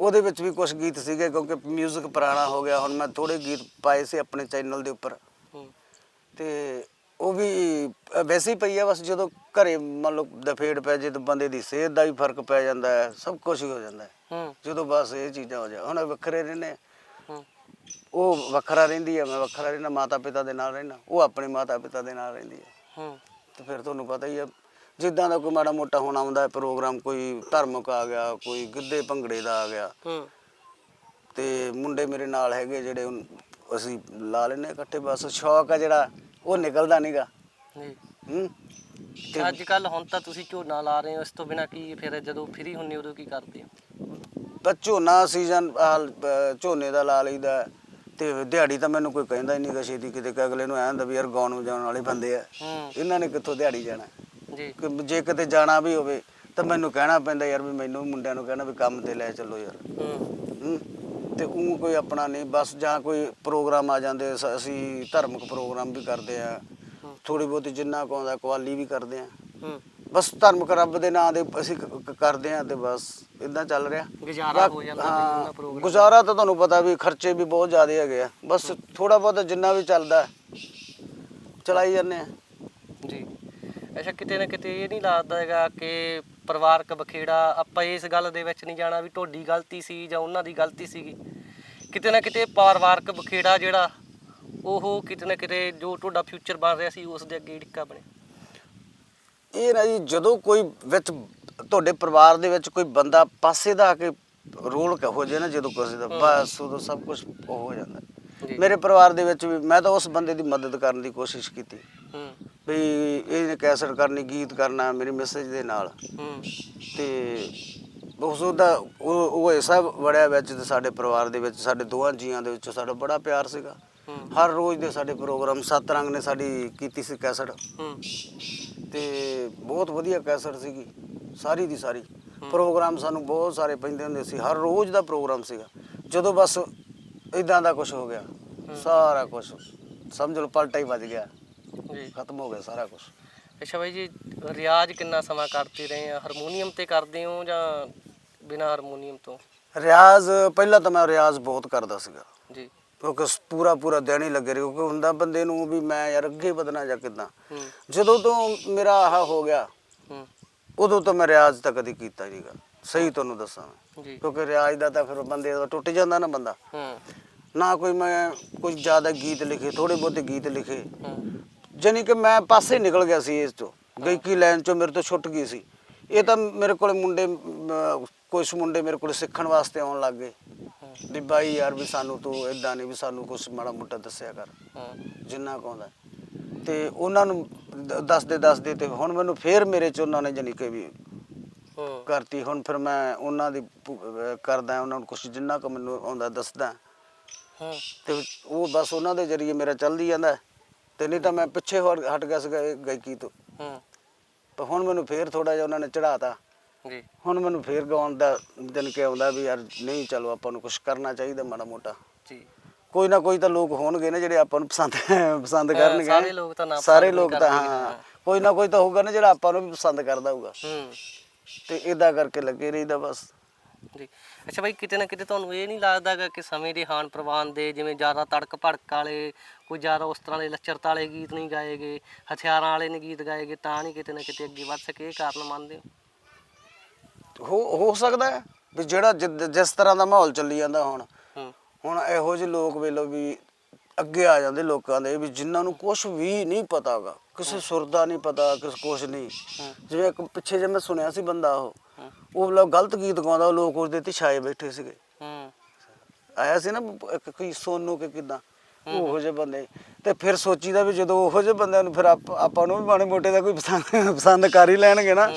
ਉਹਦੇ ਵਿੱਚ ਵੀ ਕੁਝ ਗੀਤ ਸੀਗੇ ਕਿਉਂਕਿ 뮤직 ਪੁਰਾਣਾ ਹੋ ਗਿਆ ਹੁਣ ਮੈਂ ਥੋੜੇ ਗੀਤ ਪਾਏ ਸੀ ਆਪਣੇ ਚੈਨਲ ਦੇ ਉੱਪਰ। ਹੂੰ। ਤੇ ਉਹ ਵੀ ਅ, ਵੈਸੇ ਹੀ ਪਈ ਆ ਬਸ ਜਦੋਂ ਘਰੇ ਮੰਨ ਲਓ ਦਫੇੜ ਪੈ ਜੇ ਤਾਂ ਬੰਦੇ ਦੀ ਸਿਹਤ ਦਾ ਵੀ ਫ਼ਰਕ ਪੈ ਜਾਂਦਾ ਹੈ ਸਭ ਕੁਝ ਹੀ ਹੋ ਜਾਂਦਾ ਹੈ। ਹੂੰ। ਜਦੋਂ ਬਸ ਇਹ ਚੀਜ਼ਾਂ ਹੋ ਜਾ ਹੁਣ ਵੱਖਰੇ ਰਹਿੰਦੇ ਹੂੰ। ਉਹ ਵੱਖਰਾ ਰਹਿੰਦੀ ਹੈ ਮੈਂ ਵੱਖਰਾ ਰਹਿਣਾ ਮਾਤਾ ਪਿਤਾ ਦੇ ਨਾਲ ਰਹਿਣਾ ਉਹ ਆਪਣੇ ਮਾਤਾ ਪਿਤਾ ਦੇ ਨਾਲ ਰਹਿੰਦੀ ਹੂੰ। ਤੇ ਫਿਰ ਤੁਹਾਨੂੰ ਪਤਾ ਹੀ ਹੈ ਜਿੱਦਾਂ ਦਾ ਕੋਈ ਮਾੜਾ ਮੋਟਾ ਹੋਣਾ ਹੁੰਦਾ ਹੈ ਪ੍ਰੋਗਰਾਮ ਕੋਈ ਧਾਰਮਿਕ ਆ ਗਿਆ ਕੋਈ ਗਿੱਧੇ ਭੰਗੜੇ ਦਾ ਆ ਗਿਆ। ਹੂੰ। ਤੇ ਮੁੰਡੇ ਮੇਰੇ ਨਾਲ ਹੈਗੇ ਜਿਹੜੇ ਅਸੀਂ ਲਾ ਲੈਨੇ ਇਕੱਠੇ ਬਸ ਸ਼ੌਕ ਆ ਜਿਹੜਾ ਉਹ ਨਿਕਲਦਾ ਨਹੀਂਗਾ ਜੀ ਹੂੰ। ਤੇ ਅੱਜ ਕੱਲ ਹੁਣ ਤਾਂ ਤੁਸੀਂ ਝੋਨਾ ਲਾ ਰਹੇ ਹੋ ਇਸ ਤੋਂ ਬਿਨਾ ਕੀ ਫਿਰ ਜਦੋਂ ਫ੍ਰੀ ਹੁੰਨੇ ਉਦੋਂ ਕੀ ਕਰਦੇ ਹੋ? ਤਾਂ ਝੋਨਾ ਸੀਜ਼ਨ ਝੋਨੇ ਦਾ ਲਾ ਲਈਦਾ। ਤੇ ਦਿਹਾੜੀ ਤਾਂ ਮੈਨੂੰ ਕੋਈ ਕਹਿੰਦਾ ਹੀ ਨਹੀਂਗਾ ਛੇਤੀ ਕਿਤੇ ਕਿ ਅਗਲੇ ਨੂੰ ਐਂ ਹੁੰਦਾ ਵੀ ਯਾਰ ਗਾਉਣ ਵਜਾਉਣ ਵਾਲੇ ਬੰਦੇ ਆ। ਹੂੰ। ਇਹਨਾਂ ਨੇ ਕਿੱਥੋਂ ਦਿਹਾੜੀ ਜਾਣਾ? ਜੀ। ਕਿ ਜੇ ਕਿਤੇ ਜਾਣਾ ਵੀ ਹੋਵੇ ਤਾਂ ਮੈਨੂੰ ਕਹਿਣਾ ਪੈਂਦਾ ਯਾਰ ਵੀ ਮੈਨੂੰ ਮੁੰਡਿਆਂ ਨੂੰ ਕਹਿਣਾ ਵੀ ਕੰਮ ਤੇ ਲੈ ਚੱਲੋ ਯਾਰ। ਹੂੰ। ਹੂੰ। ਤੇ ਉਹ ਕੋਈ ਆਪਣਾ ਨਹੀਂ ਬਸ ਜਾਂ ਕੋਈ ਪ੍ਰੋਗਰਾਮ ਆ ਜਾਂਦੇ ਸ- ਅਸੀਂ ਧਾਰਮਿਕ ਪ੍ਰੋਗਰਾਮ ਵੀ ਕਰਦੇ ਆ। ਥੋੜੀ ਬਹੁਤੀ ਜਿੰਨਾ ਕੁ ਆਉਂਦਾ ਕਵਾਲੀ ਵੀ ਕਰਦੇ ਆ। ਹੂੰ। ਬਸ ਧਾਰਮਿਕ ਰੱਬ ਦੇ ਨਾਂ ਦੇ ਅਸੀਂ ਕ- ਕ- ਕਰਦੇ ਆ ਤੇ ਬਸ ਇਦਾਂ ਚੱਲ ਰਿਹਾ। ਗੁਜ਼ਾਰਾ ਹੋ ਜਾਂਦਾ ਹਾਂ, ਉਹਨਾਂ ਪ੍ਰੋਗਰਾਮ ਗੁਜ਼ਾਰਾ ਤਾਂ ਤੁਹਾਨੂੰ ਪਤਾ ਵੀ ਖਰਚੇ ਵੀ ਬਹੁਤ ਜ਼ਿਆਦੇ ਹੈਗੇ ਆ। ਬਸ ਥੋੜਾ ਬਹੁਤਾ ਜਿੰਨਾ ਵੀ ਚੱਲਦਾ ਚਲਾਈ ਜਾਂਦੇ ਆ। ਜੀ। ਅੱਛਾ ਕਿਤੇ ਨਾ ਕਿਤੇ ਇਹ ਨਹੀਂ ਲੱਗਦਾ ਹੈਗਾ ਕਿ ਪਰਿਵਾਰਕ ਬਖੇੜਾ ਆਪਾਂ ਇਸ ਗੱਲ ਦੇ ਵਿੱਚ ਨਹੀਂ ਜਾਣਾ ਵੀ ਤੁਹਾਡੀ ਗਲਤੀ ਸੀ ਜਾਂ ਉਹਨਾਂ ਦੀ ਗਲਤੀ ਸੀਗੀ। ਕਿਤੇ ਨਾ ਕਿਤੇ ਪਰਿਵਾਰਕ ਬਖੇੜਾ ਜਿਹੜਾ ਉਹ ਕਿਤੇ ਨਾ ਕਿਤੇ ਜੋ ਤੁਹਾਡਾ ਫਿਊਚਰ ਬਣ ਰਿਹਾ ਸੀ ਉਸ ਦੇ ਅੱਗੇ ਢਿੱਕਾ ਬਣੇ ਇਹ ਨਾ ਜੀ ਜਦੋਂ ਕੋਈ ਵਿੱਚ ਤੁਹਾਡੇ ਪਰਿਵਾਰ ਦੇ ਵਿੱਚ ਕੋਈ ਬੰਦਾ ਪਾਸੇ ਦਾ ਆ ਕੇ ਰੋਲ ਹੋ ਜਾਏ ਨਾ ਜਦੋਂ ਕਿਸੇ ਦਾ ਬਸ ਉਦੋਂ ਸਭ ਕੁਝ ਹੋ ਜਾਂਦਾ। ਜੀ ਮੇਰੇ ਪਰਿਵਾਰ ਦੇ ਵਿੱਚ ਵੀ ਮੈਂ ਤਾਂ ਉਸ ਬੰਦੇ ਦੀ ਮਦਦ ਕਰਨ ਦੀ ਕੋਸ਼ਿਸ਼ ਕੀਤੀ। ਹੂੰ। ਵੀ ਇਹਨੇ ਕੈਸਟ ਕਰਨੀ ਗੀਤ ਕਰਨਾ ਮੇਰੀ ਮੈਸੇਜ ਦੇ ਨਾਲ। ਹੂੰ। ਤੇ ਉਸ ਦਾ ਉਹ ਉਹ ਹਿੱਸਾ ਵੜਿਆ ਵਿੱਚ ਤੇ ਸਾਡੇ ਪਰਿਵਾਰ ਦੇ ਵਿੱਚ ਸਾਡੇ ਦੋਹਾਂ ਜੀਆਂ ਦੇ ਵਿੱਚ ਸਾਡਾ ਬੜਾ ਪਿਆਰ ਸੀਗਾ। ਹਰ ਰੋਜ਼ ਦੇ ਸਾਡੇ ਪ੍ਰੋਗਰਾਮ ਸੱਤ ਰੰਗ ਨੇ ਸਾਡੀ ਕੀਤੀ ਸੀ ਕੈਸਟ। ਹੂੰ। ਤੇ ਬਹੁਤ ਵਧੀਆ ਕੈਸਟ ਸੀਗੀ ਸਾਰੀ ਦੀ ਸਾਰੀ। ਪ੍ਰੋਗਰਾਮ ਸਾਨੂੰ ਬਹੁਤ ਸਾਰੇ ਪੈਂਦੇ ਹੁੰਦੇ ਸੀ ਹਰ ਰੋਜ਼ ਦਾ ਪ੍ਰੋਗਰਾਮ ਸੀਗਾ। ਜਦੋਂ ਬਸ ਇਦਾਂ ਦਾ ਕੁਝ ਹੋ ਗਿਆ। ਸਾਰਾ ਕੁਝ ਸਮਝ ਲਓ ਪਲਟਾ ਹੀ ਵੱਜ ਗਿਆ। ਜੀ। ਖਤਮ ਹੋ ਗਿਆ ਸਾਰਾ ਕੁਝ ਅੱਛਾ ਬਾਈ ਜੀ ਰਿਆਜ਼ ਕਿੰਨਾ ਸਮਾਂ ਕਰਦੇ ਰਹੇ ਆ? ਹਾਰਮੋਨੀਅਮ ਤੇ ਕਰਦੇ ਹੋ ਜਾਂ ਬਿਨਾ ਹਾਰਮੋਨੀਅਮ ਤੋਂ? ਰਿਆਜ਼ ਪਹਿਲਾਂ ਤਾਂ ਮੈਂ ਰਿਆਜ਼ ਬਹੁਤ ਕਰਦਾ ਸੀਗਾ। ਜੀ। ਕਿਉਂਕਿ ਪੂਰਾ ਪੂਰਾ ਦਿਨ ਹੀ ਲੱਗੇ ਰਿਹਾ। ਕਿਉਂਕਿ ਹੁੰਦਾ ਬੰਦੇ ਨੂੰ ਵੀ ਮੈਂ ਯਾਰ ਅੱਗੇ ਵਧਣਾ ਜਾਂ ਕਿਦਾਂ। ਜਦੋਂ ਤੋਂ ਮੇਰਾ ਆਹ ਹੋ ਗਿਆ ਹੂੰ। ਉਦੋਂ ਤੋਂ ਮੈਂ ਰਿਆਜ਼ ਤਾਂ ਕਦੀ ਕੀਤਾ ਨਹੀਂਗਾ ਸਹੀ ਤੁਹਾਨੂੰ ਦੱਸਾਂ ਮੈਂ। ਜੀ। ਕਿਉਂਕਿ ਰਿਆਜ਼ ਦਾ ਤਾਂ ਫਿਰ ਬੰਦੇ ਦਾ ਟੁੱਟ ਜਾਂਦਾ ਨਾ ਬੰਦਾ। ਹੂੰ। ਨਾ ਕੋਈ ਮੈਂ ਕੁਝ ਜ਼ਿਆਦਾ ਗੀਤ ਲਿਖੇ ਥੋੜੇ ਬਹੁਤੇ ਗੀਤ ਲਿਖੇ। ਹੂੰ। ਜਾਣੀ ਕਿ ਮੈਂ ਪਾਸੇ ਨਿਕਲ ਗਿਆ ਸੀ ਇਸ ਤੋਂ। ਗਾਇਕੀ ਲਾਈਨ ਚੋਂ ਮੇਰੇ ਤੋਂ ਛੁੱਟ ਗਈ ਸੀ। ਇਹ ਤਾਂ ਮੇਰੇ ਕੋਲ ਮੁੰਡੇ ਅਮ, ਕੁਛ ਮੁੰਡੇ ਮੇਰੇ ਕੋਲ ਸਿੱਖਣ ਵਾਸਤੇ ਆਉਣ ਲੱਗ ਗਏ। ਵੀ ਬਾਈ ਯਾਰ ਵੀ ਸਾਨੂੰ ਤੂੰ ਇਦਾਂ ਨਹੀਂ ਵੀ ਸਾਨੂੰ ਕੁਝ ਮਾੜਾ ਮੋਟਾ ਦੱਸਿਆ ਕਰ। ਹੂੰ। ਜਿੰਨਾ ਕੁ ਆਉਂਦਾ। ਤੇ ਉਹਨਾਂ ਨੂੰ ਦ- ਦੱਸਦੇ ਦੱਸਦੇ ਤੇ ਹੁਣ ਮੈਨੂੰ ਫੇਰ ਮੇਰੇ ਚ ਉਹਨਾਂ ਨੇ ਜਾਣੀ ਕਿ ਵੀ ਕਰਤੀ। ਹੁਣ ਫਿਰ ਮੈਂ ਉਹਨਾਂ ਦੀ ਪੁ- ਅਹ ਕਰਦਾ ਉਹਨਾਂ ਨੂੰ ਕੁਛ ਜਿੰਨਾ ਕੁ ਮੈਨੂੰ ਆਉਂਦਾ ਦੱਸਦਾ। ਹੂੰ। ਤੇ ਉਹ ਬਸ ਉਹਨਾਂ ਦੇ ਜਰੀਏ ਮੇਰਾ ਚੱਲਦੀ ਜਾਂਦਾ। ਤੇ ਨਹੀਂ ਤਾਂ ਮੈਂ ਪਿੱਛੇ ਹੋਰ ਹਟ ਗਿਆ ਸੀਗਾ ਇਹ ਗਾਇਕੀ ਤੋਂ। ਹੂੰ। ਪਰ ਹੁਣ ਮੈਨੂੰ ਫੇਰ ਥੋੜਾ ਜਿਹਾ ਉਹਨਾਂ ਨੇ ਚੜਾਤਾ ਜੀ। ਹੁਣ ਮੈਨੂੰ ਫੇਰ ਗਾਉਣ ਦਾ ਦਿਨ ਕੇ ਆਉਂਦਾ ਵੀ ਯਾਰ ਨਹੀਂ ਚਲੋ ਆਪਾਂ ਨੂੰ ਕੁਝ ਕਰਨਾ ਚਾਹੀਦਾ ਮਾੜਾ ਮੋਟਾ। ਜੀ। ਕੋਈ ਨਾ ਕੋਈ ਤਾਂ ਲੋਕ ਹੋਣਗੇ ਨਾ ਜਿਹੜੇ ਆਪਾਂ ਨੂੰ ਪਸੰਦ ਪਸੰਦ ਕਰਨਗੇ। ਸਾਰੇ ਲੋਕ ਤਾਂ ਨਾ ਸਾਰੇ ਲੋਕ ਤਾਂ ਕਰਦੇ ਹਾਂ। ਕੋਈ ਨਾ ਕੋਈ ਤਾਂ ਹੋਊਗਾ ਨਾ ਜਿਹੜਾ ਆਪਾਂ ਨੂੰ ਵੀ ਪਸੰਦ ਕਰਦਾ ਹੋਊਗਾ। ਹੂੰ। ਤੇ ਇਦਾਂ ਕਰਕੇ ਲੱਗੇ ਰਹੀਦਾ ਬਸ। ਜੀ। ਅੱਛਾ ਬਾਈ ਕਿਤੇ ਨਾ ਕਿਤੇ ਤੁਹਾਨੂੰ ਇਹ ਨਹੀਂ ਲੱਗਦਾ ਗਾ ਕਿ ਸਮੇਂ ਦੇ ਹਾਨ ਪ੍ਰਵਾਨ ਦੇ ਜਿਵੇਂ ਜ਼ਿਆਦਾ ਤੜਕ ਭੜਕ ਵਾਲੇ ਕੋਈ ਜ਼ਿਆਦਾ ਉਸ ਤਰ੍ਹਾਂ ਦੇ ਲੱਚਰਤਾ ਵਾਲੇ ਗੀਤ ਨਹੀਂ ਗਾਏਗੇ ਹਥਿਆਰਾਂ ਵਾਲੇ ਨੇ ਗੀਤ ਗਾਏਗੇ ਤਾਂ ਨਹੀਂ ਕਿਤੇ ਨਾ ਕਿਤੇ ਅੱਗੇ ਵੱਧ ਸਕੇ ਇਹ ਕਾਰਨ ਮੰਨਦੇ ਹੋ? ਹੋ ਹੋ ਸਕਦਾ ਹੈ ਵੀ ਜਿਹੜਾ ਜਿ- ਜਿਸ ਤਰ੍ਹਾਂ ਦਾ ਮਾਹੌਲ ਚੱਲੀ ਜਾਂਦਾ ਹੁਣ। ਹੂੰ। ਹੁਣ ਇਹੋ ਜਿਹੇ ਲੋਕ ਵੇਲੋ ਵੀ ਅੱਗੇ ਆ ਜਾਂਦੇ ਲੋਕਾਂ ਦੇ ਵੀ ਜਿਨ੍ਹਾਂ ਨੂੰ ਕੁਝ ਵੀ ਨਹੀਂ ਪਤਾਗਾ। ਕਿਸੇ ਸੁਰ ਦਾ ਨਹੀਂ ਪਤਾ ਕਿਸ ਕੁਝ ਨਹੀਂ। ਜਿਵੇਂ ਇੱਕ ਪਿੱਛੇ ਜੇ ਮੈਂ ਸੁਣਿਆ ਸੀ ਬੰਦਾ ਉਹ ਉਹ ਲੋਕ ਗਲਤ ਗੀਤ ਗਾਉਂਦਾ ਉਹ ਲੋਕ ਉਹਦੇ ਤੇ ਛਾਏ ਬੈਠੇ ਸੀਗੇ। ਆਇਆ ਸੀ ਨਾ ਇੱਕ ਕੋਈ ਸੋਨੂ ਕਿ ਕਿਦਾਂ ਉਹੋ ਜਿਹੇ ਬੰਦੇ। ਤੇ ਫਿਰ ਸੋਚੀਦਾ ਵੀ ਜਦੋਂ ਉਹੋ ਜਿਹੇ ਬੰਦਿਆਂ ਨੂੰ ਫਿਰ ਆਪ- ਨੂੰ ਵੀ ਮਾੜੇ ਮੋਟੇ ਦਾ ਕੋਈ ਪਸੰਦ ਪਸੰਦ ਕਰ ਹੀ ਲੈਣਗੇ ਨਾ।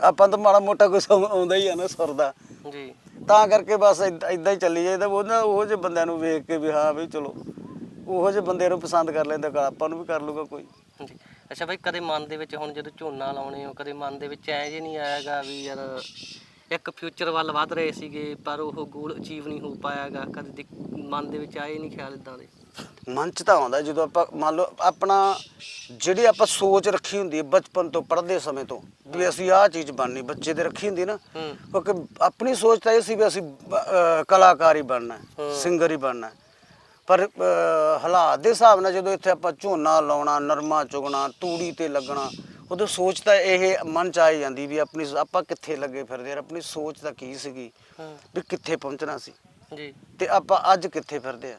ਆਪਾਂ ਤਾਂ ਮਾੜਾ ਮੋਟਾ ਕੋਈ ਆਉਂਦਾ ਹੀ ਆ ਨਾ ਸੁਰ ਦਾ। ਜੀ। ਤਾਂ ਕਰਕੇ ਬਸ ਇਦਾਂ ਹੀ ਚੱਲੀ ਜਾਈਦਾ। ਉਹਨਾਂ ਉਹ ਜਿਹੇ ਬੰਦਿਆਂ ਨੂੰ ਵੇਖ ਕੇ ਵੀ ਹਾਂ ਵੀ ਚਲੋ। ਉਹੋ ਜਿਹੇ ਬੰਦੇ ਨੂੰ ਪਸੰਦ ਕਰ ਲੈਂਦਾ ਤਾਂ ਆਪਾਂ ਨੂੰ ਵੀ ਕਰ ਲੂਗਾ ਕੋਈ। ਜੀ ਅੱਛਾ ਬਾਈ ਕਦੇ ਮਨ ਦੇ ਵਿੱਚ ਹੁਣ ਜਦੋਂ ਝੋਨਾ ਲਾਉਣੇ ਹੋ ਕਦੇ ਮਨ ਦੇ ਵਿੱਚ ਐ ਜੇ ਨਹੀਂ ਆਇਆਗਾ ਵੀ ਯਾਰ ਇੱਕ ਫਿਊਚਰ ਵੱਲ ਵੱਧ ਰਹੇ ਸੀਗੇ ਪਰ ਉਹ ਗੋਲ ਅਚੀਵ ਨਹੀਂ ਹੋ ਪਾਇਆਗਾ ਕਦੇ ਦਿਕ- ਮਨ ਦੇ ਵਿੱਚ ਆਏ ਨਹੀਂ ਖਿਆਲ ਇਦਾਂ ਦੇ? ਮਨ ਚ ਤਾਂ ਆਉਂਦਾ ਜਦੋਂ ਆਪਾਂ ਮੰਨ ਲਓ ਆਪਣਾ ਜਿਹੜੀ ਆਪਾਂ ਸੋਚ ਰੱਖੀ ਹੁੰਦੀ ਹੈ ਬਚਪਨ ਤੋਂ ਪੜ੍ਹਦੇ ਸਮੇਂ ਤੋਂ ਵੀ ਅਸੀਂ ਆਹ ਚੀਜ਼ ਬਣਨੀ ਬੱਚੇ ਦੇ ਰੱਖੀ ਹੁੰਦੀ ਨਾ ਹੂੰ। ਕਿਉਂਕਿ ਆਪਣੀ ਸੋਚ ਤਾਂ ਇਹ ਸੀ ਵੀ ਅਸੀਂ ਬ- ਅਹ ਕਲਾਕਾਰ ਹੀ ਬਣਨਾ। ਹੈ। ਸਿੰਗਰ ਹੀ ਬਣਨਾ। ਹੈ। ਪਰ ਹਾਲਾਤ ਦੇ ਹਿਸਾਬ ਨਾਲ ਜਦੋਂ ਇੱਥੇ ਆਪਾਂ ਝੋਨਾ ਲਾਉਣਾ ਨਰਮਾ ਚੁਗਣਾ ਤੂੜੀ ਤੇ ਲੱਗਣਾ ਉਦੋਂ ਸੋਚ ਤਾਂ ਇਹ ਮਨ ਚ ਆਈ ਜਾਂਦੀ ਵੀ ਆਪਣੀ ਆਪਾਂ ਕਿੱਥੇ ਲੱਗੇ ਫਿਰਦੇ ਯਾਰ ਆਪਣੀ ਸੋਚ ਤਾਂ ਕੀ ਸੀਗੀ? ਵੀ ਕਿੱਥੇ ਪਹੁੰਚਣਾ ਸੀ? ਜੀ। ਤੇ ਆਪਾਂ ਅੱਜ ਕਿੱਥੇ ਫਿਰਦੇ ਆ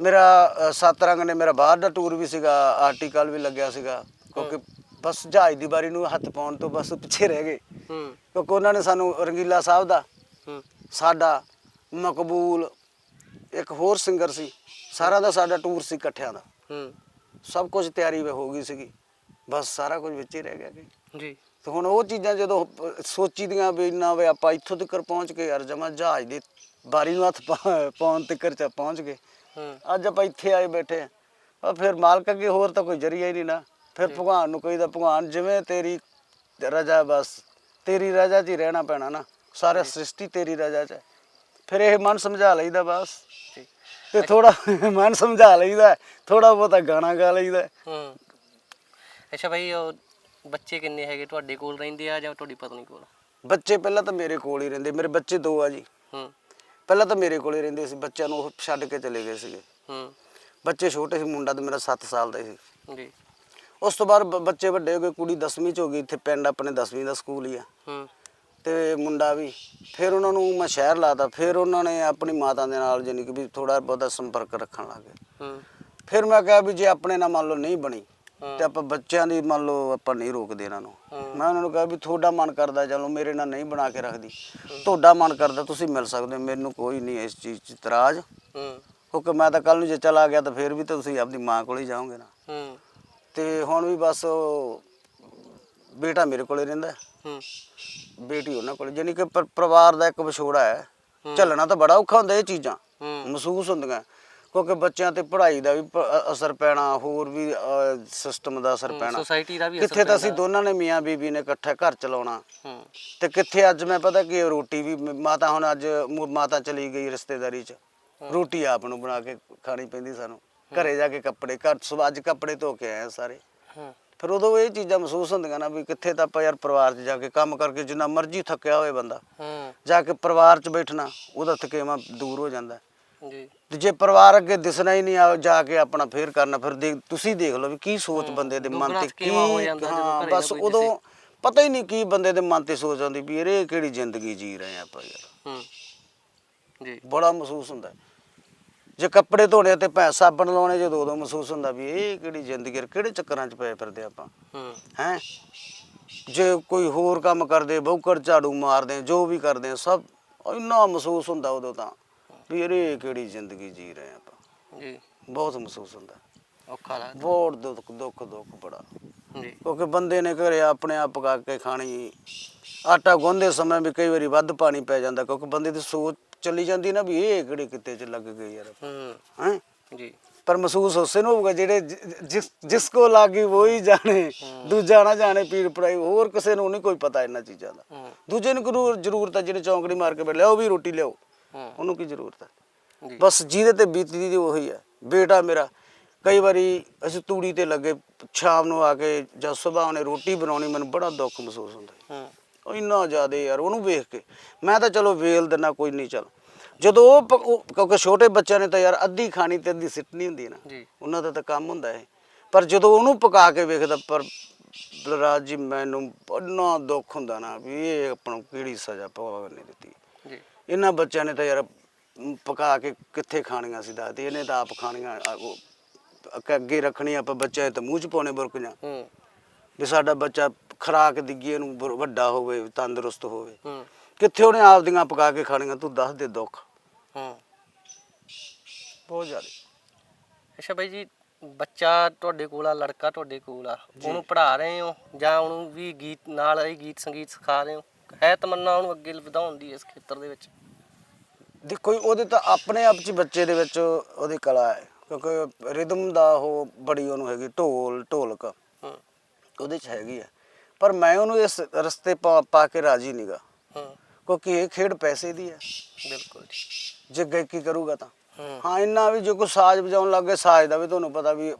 ਮੇਰਾ ਸੱਤ ਰੰਗ ਨੇ ਮੇਰਾ ਬਾਹਰ ਦਾ ਟੂਰ ਵੀ ਸੀਗਾ ਆਰਟੀਕਲ ਵੀ ਲੱਗਿਆ ਸੀਗਾ ਕਿਉਂਕਿ ਬਸ ਜਹਾਜ਼ ਦੀ ਬਾਰੀ ਨੂੰ ਹੱਥ ਪਾਉਣ ਤੋਂ ਬਸ ਪਿੱਛੇ ਰਹਿ ਗਏ। ਕਿਉਂਕਿ ਉਹਨਾਂ ਨੇ ਸਾਨੂੰ ਰੰਗੀਲਾ ਸਾਹਿਬ ਦਾ ਸਾਡਾ ਮਕਬੂਲ ਇੱਕ ਹੋਰ ਸਿੰਗਰ ਸੀ। ਸਾਰਿਆਂ ਦਾ ਸਾਡਾ ਟੂਰ ਸੀ ਇਕੱਠਿਆਂ ਦਾ। ਹੂੰ। ਸਭ ਕੁਝ ਤਿਆਰੀ ਵੇ ਹੋ ਗਈ ਸੀਗੀ। ਬਸ ਸਾਰਾ ਕੁਝ ਵਿੱਚ ਹੀ ਰਹਿ ਗਿਆ ਜੀ। ਤੇ ਹੁਣ ਉਹ ਚੀਜ਼ਾਂ ਜਦੋਂ ਸੋਚੀ ਦੀਆਂ ਵੀ ਇੰਨਾ ਵੇ ਆਪਾਂ ਇੱਥੋਂ ਤੱਕ ਪਹੁੰਚ ਕੇ ਯਾਰ ਜਮਾ ਜਹਾਜ਼ ਦੀ ਬਾਰੀ ਨੂੰ ਹੱਥ ਪਾਉਣ ਤੱਕ ਚ ਪਹੁੰਚ ਗਏ। ਹੂੰ। ਅੱਜ ਆਪਾਂ ਇੱਥੇ ਆਏ ਬੈਠੇ ਆ। ਫਿਰ ਮਾਲਕ ਅੱਗੇ ਹੋਰ ਤਾਂ ਕੋਈ ਜਰੀਆ ਹੀ ਨਹੀਂ ਨਾ। ਫਿਰ ਭਗਵਾਨ ਨੂੰ ਕਹੀਦਾ ਭਗਵਾਨ ਜਿਵੇਂ ਤੇਰੀ ਰਜਾ ਬਸ ਤੇਰੀ ਰਜਾ 'ਚ ਹੀ ਰਹਿਣਾ ਪੈਣਾ ਨਾ। ਸਾਰਾ ਸ੍ਰਿਸ਼ਟੀ ਤੇਰੀ ਰਜਾ 'ਚ ਫਿਰ ਇਹ ਮਨ ਸਮਝਾ ਲਈਦਾ ਬਸ। ਤੇ ਥੋੜਾ ਮਨ ਸਮਝਾ ਲਈਦਾ ਥੋੜਾ ਬਹੁਤਾ ਗਾਣਾ ਗਾ ਲਈਦਾ। ਹੂੰ। ਅੱਛਾ ਬਾਈ ਉਹ ਬੱਚੇ ਕਿੰਨੇ ਹੈਗੇ ਤੁਹਾਡੇ ਕੋਲ ਰਹਿੰਦੇ ਆ ਜਾਂ ਤੁਹਾਡੀ ਪਤਨੀ ਕੋਲ? ਬੱਚੇ ਪਹਿਲਾਂ ਤਾਂ ਮੇਰੇ ਕੋਲ ਹੀ ਰਹਿੰਦੇ ਮੇਰੇ ਬੱਚੇ ਦੋ ਆ ਜੀ। ਹੂੰ। ਪਹਿਲਾਂ ਤਾਂ ਮੇਰੇ ਕੋਲ ਹੀ ਰਹਿੰਦੇ ਸੀ ਬੱਚਿਆਂ ਨੂੰ ਉਹ ਛੱਡ ਕੇ ਚਲੇ ਗਏ ਸੀਗੇ। ਹੂੰ। ਬੱਚੇ ਛੋਟੇ ਸੀ ਮੁੰਡਾ ਤਾਂ ਮੇਰਾ 7 ਸਾਲ ਦਾ ਸੀ। ਜੀ। ਉਸ ਤੋਂ ਬਾਅਦ ਬ- ਬੱਚੇ ਵੱਡੇ ਹੋ ਗਏ ਕੁੜੀ 10ਵੀਂ ਚ ਹੋ ਗਈ ਇੱਥੇ ਪਿੰਡ ਆਪਣੇ 10ਵੀਂ ਦਾ ਸਕੂਲ ਹੀ ਆ। ਹੂੰ। ਤੇ ਮੁੰਡਾ ਵੀ ਫਿਰ ਉਹਨਾਂ ਨੂੰ ਮੈਂ ਸ਼ਹਿਰ ਲਾਤਾ ਫਿਰ ਉਹਨਾਂ ਨੇ ਆਪਣੀ ਮਾਤਾ ਦੇ ਨਾਲ ਜਾਨੀ ਕਿ ਵੀ ਥੋੜਾ ਬਹੁਤਾ ਸੰਪਰਕ ਰੱਖਣ ਲੱਗ ਗਏ। ਹੂੰ। ਫਿਰ ਮੈਂ ਕਿਹਾ ਵੀ ਜੇ ਆਪਣੇ ਨਾਲ ਮੰਨ ਲਓ ਨਹੀਂ ਬਣੀ। ਤੇ ਆਪਾਂ ਬੱਚਿਆਂ ਦੀ ਮੰਨ ਲਓ ਆਪਾਂ ਨਹੀਂ ਰੋਕਦੇ ਇਹਨਾਂ ਨੂੰ। ਮੈਂ ਉਹਨਾਂ ਨੂੰ ਕਿਹਾ ਵੀ ਤੁਹਾਡਾ ਮਨ ਕਰਦਾ ਚਲੋ ਮੇਰੇ ਨਾਲ ਨਹੀਂ ਬਣਾ ਕੇ ਰੱਖਦੀ। ਤੁਹਾਡਾ ਮਨ ਕਰਦਾ ਤੁਸੀਂ ਮਿਲ ਸਕਦੇ ਹੋ ਮੈਨੂੰ ਕੋਈ ਨਹੀਂ ਇਸ ਚੀਜ਼ 'ਚ ਇਤਰਾਜ਼। ਹੂੰ। ਕਿਉਂਕਿ ਮੈਂ ਤਾਂ ਕੱਲ ਨੂੰ ਜੇ ਚਲਾ ਗਿਆ ਤਾਂ ਫਿਰ ਵੀ ਤਾਂ ਤੁਸੀਂ ਆਪਣੀ ਮਾਂ ਕੋਲ ਹੀ ਜਾਓਗੇ ਨਾ। ਹੂੰ। ਤੇ ਹੁਣ ਵੀ ਬਸ ਬੇਟਾ ਮੇਰੇ ਕੋਲੇ ਰਹਿੰਦਾ ਹੈ, ਬੇਟੀ ਉਹਨਾਂ ਕੋਲੇ। ਜਾਨੀ ਕਿ ਪਰ- ਪਰਿਵਾਰ ਦਾ ਇੱਕ ਵਿਛੋੜਾ ਹੈ। ਝੱਲਣਾ ਤਾਂ ਬੜਾ ਔਖਾ ਹੁੰਦਾ ਇਹ ਚੀਜ਼ਾਂ। ਹੂੰ। ਮਹਿਸੂਸ ਹੁੰਦੀਆਂ। ਕਿਉਂਕਿ ਬੱਚਿਆਂ ਤੇ ਪੜ੍ਹਾਈ ਦਾ ਵੀ ਪ- ਅ- ਅਸਰ ਪੈਣਾ ਹੋਰ ਵੀ ਸਿਸਟਮ ਦਾ ਅਸਰ ਪੈਣਾ। ਸੋਸਾਇਟੀ ਦਾ ਵੀ ਅਸਰ ਕਿੱਥੇ ਤਾਂ ਅਸੀਂ। ਦੋਨਾਂ ਨੇ ਮੀਆਂ ਬੀਬੀ ਨੇ ਇਕੱਠਾ ਘਰ ਚਲਾਉਣਾ। ਹੂੰ। ਤੇ ਕਿੱਥੇ ਅੱਜ ਮੈਂ ਪਤਾ ਕੀ ਰੋਟੀ ਵੀ ਮ- ਮਾਤਾ ਹੁਣ ਅੱਜ ਮੁ- ਮਾਤਾ ਚਲੀ ਗਈ ਰਿਸ਼ਤੇਦਾਰੀ 'ਚ। ਰੋਟੀ ਆਪ ਨੂੰ ਬਣਾ ਕੇ ਖਾਣੀ ਪੈਂਦੀ ਸਾਨੂੰ। ਘਰੇ ਜਾ ਕੇ ਕੱਪੜੇ ਘਰ ਸੁਬਹ ਅੱਜ ਕੱਪੜੇ ਧੋ ਕੇ ਆਏ ਆ ਸਾਰੇ। ਹੂੰ। ਫਿਰ ਉਦੋਂ ਇਹ ਚੀਜ਼ਾਂ ਮਹਿਸੂਸ ਹੁੰਦੀਆਂ ਨਾ ਵੀ ਕਿੱਥੇ ਤਾਂ ਆਪਾਂ ਯਾਰ ਪਰਿਵਾਰ 'ਚ ਜਾ ਕੇ ਕੰਮ ਕਰਕੇ ਜਿੰਨਾ ਮਰਜ਼ੀ ਥੱਕਿਆ ਹੋਵੇ ਬੰਦਾ ਹੂੰ। ਜਾ ਕੇ ਪਰਿਵਾਰ 'ਚ ਬੈਠਣਾ ਉਹਦਾ ਥਕੇਵਾਂ ਦੂਰ ਹੋ ਜਾਂਦਾ। ਜੀ। ਤੇ ਜੇ ਪਰਿਵਾਰ ਅੱਗੇ ਦਿਸਣਾ ਹੀ ਨਹੀਂ ਆ ਜਾ ਕੇ ਆਪਣਾ ਫੇਰ ਕਰਨਾ ਫਿਰ ਦੇਖ ਤੁਸੀਂ ਦੇਖ ਲਓ ਵੀ ਕੀ ਸੋਚ ਬੰਦੇ ਦੇ ਮਨ ਤੇ ਕੀ ਹੋ ਜਾਂਦਾ ਜਦੋਂ ਹਾਂ, ਘਰੇ ਨਾ ਬਸ ਉਦੋਂ ਪਤਾ ਹੀ ਨਹੀਂ ਕੀ ਬੰਦੇ ਦੇ ਮਨ ਤੇ ਸੋਚ ਆਉਂਦੀ ਵੀ ਇਹ ਕਿਹੜੀ ਜ਼ਿੰਦਗੀ ਜੀ ਰਹੇ ਆਪਾਂ ਯਾਰ। ਹੂੰ। ਜੀ। ਬੜਾ ਮਹਿਸੂਸ ਹੁੰਦਾ। ਹੈ। ਜੇ ਕੱਪੜੇ ਧੋਣੇ ਤੇ ਭੈ ਸਾਬਣ ਲਾਉਣੇ ਜਦੋਂ ਉਦੋਂ ਮਹਿਸੂਸ ਹੁੰਦਾ ਵੀ ਇਹ ਕਿਹੜੀ ਜ਼ਿੰਦਗੀ ਹੈ, ਕਿਹੜੇ ਚੱਕਰਾਂ 'ਚ ਪਏ ਫਿਰਦੇ ਆਪਾਂ? ਹੂੰ। ਹੈ? ਜੇ ਕੋਈ ਹੋਰ ਕੰਮ ਕਰਦੇ ਬੌਕਰ ਝਾੜੂ ਮਾਰਦੇ ਜੋ ਵੀ ਕਰਦੇ ਸਭ ਇੰਨਾ ਮਹਿਸੂਸ ਹੁੰਦਾ ਉਦੋਂ ਤਾਂ ਵੀ ਇਹ ਕਿਹੜੀ ਜ਼ਿੰਦਗੀ ਜੀ ਰਹੇ ਆਪਾਂ। ਜੀ। ਬਹੁਤ ਮਹਿਸੂਸ ਹੁੰਦਾ। ਔਖਾ ਲੱਗਦਾ। ਬਹੁਤ ਦੁੱਖ ਦੁੱਖ ਦੁੱਖ ਬੜਾ। ਜੀ। ਕਿਉਂਕਿ ਬੰਦੇ ਨੇ ਘਰੇ ਆਪਣੇ ਆਪ ਪਕਾ ਕੇ ਖਾਣੀ ਆਟਾ ਗੁੰਨਦੇ ਸਮੇਂ ਵੀ ਕਈ ਵਾਰੀ ਵੱਧ ਪਾਣੀ ਪੈ ਜਾਂਦਾ ਕਿਉਂਕਿ ਬੰਦੇ ਦੀ ਸੋਚ ਚੱਲੀ ਜਾਂਦੀ ਨਾ ਵੀ ਇਹ ਕਿਹੜੇ ਕਿਤੇ ਚ ਲੱਗ ਗਈ ਯਾਰ ਹੂੰ। ਹੈ? ਜੀ। ਪਰ ਮਹਿਸੂਸ ਉਸੇ ਨੂੰ ਹੋਊਗਾ ਜਿਹੜੇ ਜਿਸ ਜਿਸ ਕੋ ਲੱਗੀ ਵੋਈ ਜਾਣੇ ਦੂਜਾ ਨਾ ਜਾਣੇ ਪੀਰ ਪੜਾਈ ਹੋਰ ਕਿਸੇ ਨੂੰ ਨਹੀਂ ਕੋਈ ਪਤਾ ਇਹਨਾਂ ਚੀਜ਼ਾਂ ਦਾ। ਦੂਜੇ ਨੂੰ ਜ਼ਰੂਰ ਜ਼ਰੂਰਤ ਹੈ ਜਿਹੜੇ ਚੌਂਕੜੀ ਮਾਰ ਕੇ ਬੈਠ ਲਿਆਓ ਵੀ ਰੋਟੀ ਲਿਆਓ। ਉਹਨੂੰ ਕੀ ਜ਼ਰੂਰਤ ਹੈ ਬਸ ਜਿਹਦੇ ਤੇ ਬੀਤਦੀ ਦੀ ਉਹੀ ਹੈ ਬੇਟਾ ਮੇਰਾ ਕਈ ਵਾਰੀ ਅਸੀਂ ਤੂੜੀ ਤੇ ਲੱਗੇ ਸ਼ਾਮ ਨੂੰ ਆ ਕੇ ਜਦ ਸਵੇਰ ਉਹਨੇ ਰੋਟੀ ਬਣਾਉਣੀ ਮੈਨੂੰ ਬੜਾ ਦੁੱਖ ਮਹਿਸੂਸ ਹੁੰਦਾ। ਹੂੰ। ਉਹ ਇੰਨਾ ਜ਼ਿਆਦਾ ਯਾਰ ਉਹਨੂੰ ਵੇਖ ਕੇ। ਮੈਂ ਤਾਂ ਚਲੋ ਵੇਲ ਦਿੰਦਾ ਕੋਈ ਨਹੀਂ ਚੱਲ। ਜਦੋਂ ਉਹ ਪ- ਉਹ- ਕਿਉਂਕਿ ਛੋਟੇ ਬੱਚਿਆਂ ਨੇ ਤਾਂ ਯਾਰ ਅੱਧੀ ਖਾਣੀ ਤੇ ਅੱਧੀ ਸਿੱਟਣੀ ਹੁੰਦੀ ਹੈ ਨਾ। ਜੀ। ਉਹਨਾਂ ਦਾ ਤਾਂ ਕੰਮ ਹੁੰਦਾ ਹੈ ਪਰ ਜਦੋਂ ਉਹਨੂੰ ਪਕਾ ਕੇ ਵੇਖਦਾ ਪਰ ਬਲਰਾਜ ਜੀ ਮੈਨੂੰ ਇੰਨਾ ਦੁੱਖ ਹੁੰਦਾ ਨਾ ਵੀ ਇਹ ਆਪਾਂ ਨੂੰ ਕਿਹੜੀ ਸਜ਼ਾ ਭਗਵਾਨ ਨੇ ਦਿੱਤੀ। ਜੀ। ਇਹਨਾਂ ਬੱਚਿਆਂ ਨੇ ਤਾਂ ਯਾਰ ਮ, ਪਕਾ ਕੇ ਕਿੱਥੇ ਖਾਣੀਆਂ ਸੀ ਦੱਸਦੇ। ਇਹਨੇ ਤਾਂ ਆਪ ਖਾਣੀਆਂ ਆ, ਉਹ ਅੱਗੇ- ਅੱਗੇ ਰੱਖਣੀ ਆਪਾਂ ਬੱਚਿਆਂ ਦੇ ਤਾਂ ਮੂੰਹ ਚ ਪਾਉਣੇ ਬੁਰਕੀਆਂ। ਹੂੰ। ਵੀ ਸਾਡਾ ਬੱਚਾ ਖਰਾਕ ਦਿੱਗੀ ਬ- ਵੱਡਾ ਹੋਵੇ ਤੰਦਰੁਸਤ ਹੋਵੇ। ਹੂੰ। ਕਿੱਥੇ ਉਹਨੇ ਆਪਦੀਆਂ ਪਕਾ ਕੇ ਖਾਣੀਆਂ ਤੂੰ ਦੱਸ ਦੇ ਦੁੱਖ। ਹੂੰ। ਬਹੁਤ ਜ਼ਿਆਦਾ। ਅੱਛਾ ਬਾਈ ਜੀ ਬੱਚਾ ਤੁਹਾਡੇ ਕੋਲ ਆ ਲੜਕਾ ਤੁਹਾਡੇ ਕੋਲ ਆ ਉਹਨੂੰ ਪੜ੍ਹਾ ਰਹੇ ਹੋ? ਜਾਂ ਉਹਨੂੰ ਵੀ ਗੀਤ ਨਾਲ ਇਹ ਗੀਤ ਸੰਗੀਤ ਸਿਖਾ ਰਹੇ ਹੋ? ਹੈ ਤਮੰਨਾ ਉਹਨੂੰ ਅੱਗੇ ਵਧਾਉਣ ਦੀ ਇਸ ਖੇਤਰ ਦੇ ਵਿੱਚ? ਦੇਖੋ ਉਹਦੇ ਤਾਂ ਆਪਣੇ ਆਪ ਚ ਹੀ ਬੱਚੇ ਦੇ ਵਿੱਚ ਉਹਦੀ ਕਲਾ ਹੈ। ਕਿਉਂਕਿ ਰਿਦਮ ਦਾ ਉਹ ਬੜੀ ਉਹਨੂੰ ਹੈਗੀ ਢੋਲ ਢੋਲਕ। ਹੂੰ। ਉਹਦੇ ਚ ਹੈਗੀ ਹੈ। ਪਰ ਮੈਂ ਉਹਨੂੰ ਇਸ ਰਸਤੇ ਪਾ ਪਾ ਕੇ ਰਾਜੀ ਨਹੀਂਗਾ ਹੂੰ। ਕਿਉਂਕਿ ਇਹ ਖੇਡ ਪੈਸੇ ਦੀ ਹੈ। ਬਿਲਕੁਲ ਜੀ। ਗਾਇਕੀ ਕਰੂਗਾ ਤਾਂ। ਹੂੰ। ਇੰਨਾ ਵੀ ਜੇ ਕੋਈ ਸਾਜ਼ ਵਜਾਉਣ ਲੱਗ ਗਿਆ ਸਾਜ਼ ਦਾ ਵੀ ਤੁਹਾਨੂੰ ਪਤਾ ਵੀ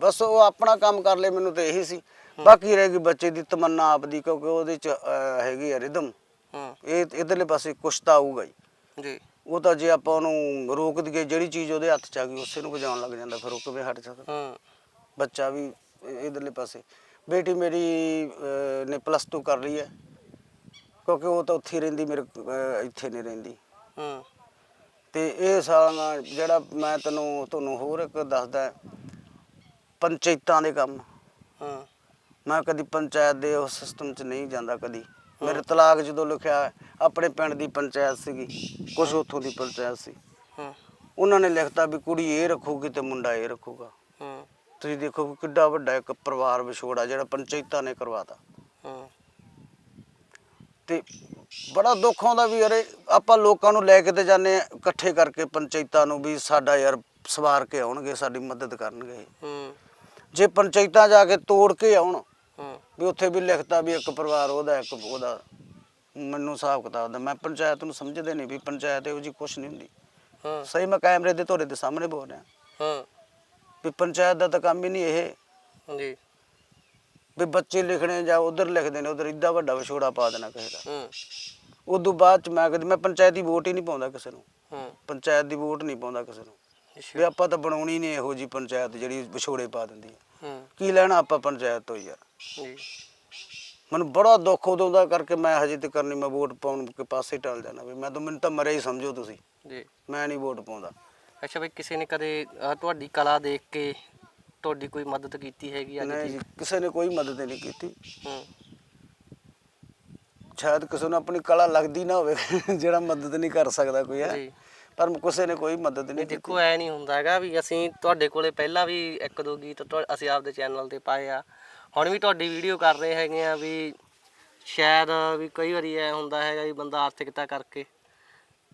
ਬਸ ਉਹ ਆਪਣਾ ਕੰਮ ਕਰ ਲੇ ਮੈਨੂੰ ਤੇ ਇਹੀ ਸੀ। ਬਾਕੀ ਰਹੇਗੀ ਬੱਚੇ ਦੀ ਤਮੰਨਾ ਆਪਦੀ ਕਿਉਂਕਿ ਉਹਦੇ ਚ ਹੈਗੀ ਹੈ। ਰਿਦਮ ਇਹ ਇਧਰਲੇ ਪਾਸੇ ਕੁਛ ਤਾਂ ਆਊਗਾ ਹੀ ਜੀ। ਉਹ ਤਾਂ ਜੇ ਆਪਾਂ ਉਹਨੂੰ ਰੋਕ ਦਈਏ ਜਿਹੜੀ ਚੀਜ਼ ਉਹਦੇ ਹੱਥ ਚ ਆ ਗਈ ਉਸੇ ਨੂੰ ਵਜਾਉਣ ਲੱਗ ਜਾਂਦਾ ਫਿਰ ਉਹ ਕਿਵੇਂ ਹਟ ਸਕਦਾ? ਬੱਚਾ ਵੀ ਇਧਰਲੇ ਪਾਸੇ। ਬੇਟੀ ਮੇਰੀ ਅਹ, ਨੇ ਪਲੱਸ 2 ਕਰ ਲਈ ਹੈ। ਕਿਉਂਕਿ ਉਹ ਤਾਂ ਉੱਥੇ ਹੀ ਰਹਿੰਦੀ ਮੇਰੇ ਅਹ, ਇੱਥੇ ਨਹੀਂ ਰਹਿੰਦੀ। ਹੂੰ। ਤੇ ਇਹ ਸਾਲਾ ਜਿਹੜਾ ਮੈਂ ਤੈਨੂੰ ਤੁਹਾਨੂੰ ਹੋਰ ਇੱਕ ਦੱਸਦਾ ਪੰਚਾਇਤਾਂ ਦੇ ਕੰਮ। ਹੂੰ। ਮੈਂ ਕਦੀ ਪੰਚਾਇਤ ਦੇ ਉਸ ਸਿਸਟਮ 'ਚ ਨਹੀਂ ਜਾਂਦਾ ਕਦੀ। ਮੇਰੇ ਤਲਾਕ ਜਦੋਂ ਲਿਖਿਆ ਆਪਣੇ ਪਿੰਡ ਦੀ ਪੰਚਾਇਤ ਸੀਗੀ ਕੁਝ ਉੱਥੋਂ ਦੀ ਪੰਚਾਇਤ ਸੀ। ਹੂੰ। ਉਹਨਾਂ ਨੇ ਲਿਖਤਾ ਵੀ ਕੁੜੀ ਇਹ ਰੱਖੂਗੀ ਤੇ ਮੁੰਡਾ ਇਹ ਰੱਖੂਗਾ। ਤੁਸੀਂ ਦੇਖੋ ਕਿ ਕਿੱਡਾ ਵੱਡਾ ਇੱਕ ਪਰਿਵਾਰ ਵਿਛੋੜਾ ਜਿਹੜਾ ਪੰਚਾਇਤਾਂ ਨੇ ਕਰਵਾਤਾ। ਹੂੰ। ਤੇ ਬੜਾ ਦੁੱਖ ਆਉਂਦਾ ਵੀ ਅਰੇ ਆਪਾਂ ਲੋਕਾਂ ਨੂੰ ਲੈ ਕੇ ਤੇ ਜਾਂਦੇ ਹਾਂ ਇਕੱਠੇ ਕਰਕੇ ਪੰਚਾਇਤਾਂ ਨੂੰ ਵੀ ਸਾਡਾ ਯਾਰ ਸਵਾਰ ਕੇ ਆਉਣਗੇ ਸਾਡੀ ਮਦਦ ਕਰਨਗੇ ਹੂੰ। ਜੇ ਪੰਚਾਇਤਾਂ ਜਾ ਕੇ ਤੋੜ ਕੇ ਆਉਣ ਹੂੰ। ਵੀ ਉੱਥੇ ਵੀ ਲਿਖਤਾ ਵੀ ਇੱਕ ਪਰਿਵਾਰ ਉਹਦਾ ਇੱਕ ਉਹਦਾ ਮੈਨੂੰ ਹਿਸਾਬ ਕਿਤਾਬ ਦਾ ਮੈਂ ਪੰਚਾਇਤ ਨੂੰ ਸਮਝਦੇ ਨਹੀਂ ਵੀ ਪੰਚਾਇਤ ਇਹੋ ਜੀ ਕੁਛ ਨਹੀਂ ਹੁੰਦੀ। ਹੂੰ। ਸਹੀ ਮੈਂ ਕੈਮਰੇ ਦੇ ਤੁਹਾਡੇ ਦੇ ਸਾਹਮਣੇ ਬੋਲ ਰਿਹਾ। ਹੂੰ। ਵੀ ਪੰਚਾਇਤ ਦਾ ਤਾਂ ਕੰਮ ਹੀ ਨਹੀਂ ਇਹ। ਜੀ। ਵੀ ਬੱਚੇ ਲਿਖਣੇ ਜਾਂ ਉਧਰ ਲਿਖਦੇ ਨੇ ਉਧਰ ਇੱਡਾ ਵੱਡਾ ਵਿਛੋੜਾ ਪਾ ਦੇਣਾ ਕਿਸੇ ਦਾ। ਹੂੰ। ਉਦੋਂ ਬਾਅਦ ਚ ਮੈਂ ਕਦੀ ਮੈਂ ਪੰਚਾਇਤੀ ਵੋਟ ਹੀ ਨਹੀਂ ਪਾਉਂਦਾ ਕਿਸੇ ਨੂੰ। ਹੂੰ। ਪੰਚਾਇਤ ਦੀ ਵੋਟ ਨਹੀਂ ਪਾਉਂਦਾ ਕਿਸੇ ਨੂੰ। ਵੀ ਆਪਾਂ ਤਾਂ ਬਣਾਉਣੀ ਨਹੀਂ ਇਹੋ ਜੀ ਪੰਚਾਇਤ ਜਿਹੜੀ ਵਿਛੋੜੇ ਪਾ ਦਿੰਦੀ ਹੈ ਹੂੰ। ਕੀ ਲੈਣਾ ਆਪਾਂ ਪੰਚਾਇਤ ਤੋਂ ਯਾਰ? ਜੀ। ਮੈਨੂੰ ਬੜਾ ਦੁੱਖ ਉਦੋਂ ਦਾ ਕਰਕੇ ਮੈਂ ਹਜੇ ਤੱਕ ਨਹੀਂ ਮੈਂ ਵੋਟ ਪਾਉਣ ਕੇ ਪਾਸੇ ਟਲ ਜਾਣਾ ਵੀ ਮੈਂ ਤਾਂ ਮੈਨੂੰ ਤਾਂ ਮਰਿਆ ਹੀ ਸਮਝੋ ਤੁਸੀਂ। ਜੀ। ਮੈਂ ਨਹੀਂ ਵੋਟ ਪਾਉਂਦਾ। ਅੱਛਾ ਬਈ ਕਿਸੇ ਨੇ ਕਦੇ ਅਹ, ਤੁਹਾਡੀ ਕਲਾ ਦੇਖ ਕੇ ਤੁਹਾਡੀ ਕੋਈ ਮਦਦ ਕੀਤੀ ਹੈਗੀ ਅੱਜ ਨਹੀਂ ਜੀ ਕਿਸੇ ਨੇ ਕੋਈ ਮਦਦ ਨਹੀਂ ਕੀਤੀ। ਹੂੰ। ਸ਼ਾਇਦ ਕਿਸੇ ਨੂੰ ਆਪਣੀ ਕਲਾ ਲੱਗਦੀ ਨਾ ਹੋਵੇ ਜਿਹੜਾ ਮਦਦ ਨਹੀਂ ਕਰ ਸਕਦਾ ਕੋਈ ਹੈ? ਜੀ। ਪਰ ਕਿਸੇ ਨੇ ਕੋਈ ਮਦਦ ਨਹੀਂ ਨਹੀਂ ਕੀਤੀ। ਦੇਖੋ ਐ ਨਹੀਂ ਹੁੰਦਾ ਹੈਗਾ ਵੀ ਅਸੀਂ ਤੁਹਾਡੇ ਕੋਲੇ ਪਹਿਲਾਂ ਵੀ ਇੱਕ ਦੋ ਗੀਤ ਤੁਹਾ- ਅਸੀਂ ਆਪਦੇ ਚੈਨਲ ਤੇ ਪਾਏ ਆ। ਹੁਣ ਵੀ ਤੁਹਾਡੀ ਵੀਡੀਓ ਕਰ ਰਹੇ ਹੈਗੇ ਆ ਵੀ ਸ਼ਾਇਦ ਵੀ ਕਈ ਵਾਰੀ ਐ ਹੁੰਦਾ ਹੈਗਾ ਵੀ ਬੰਦਾ ਆਰਥਿਕਤਾ ਕਰਕੇ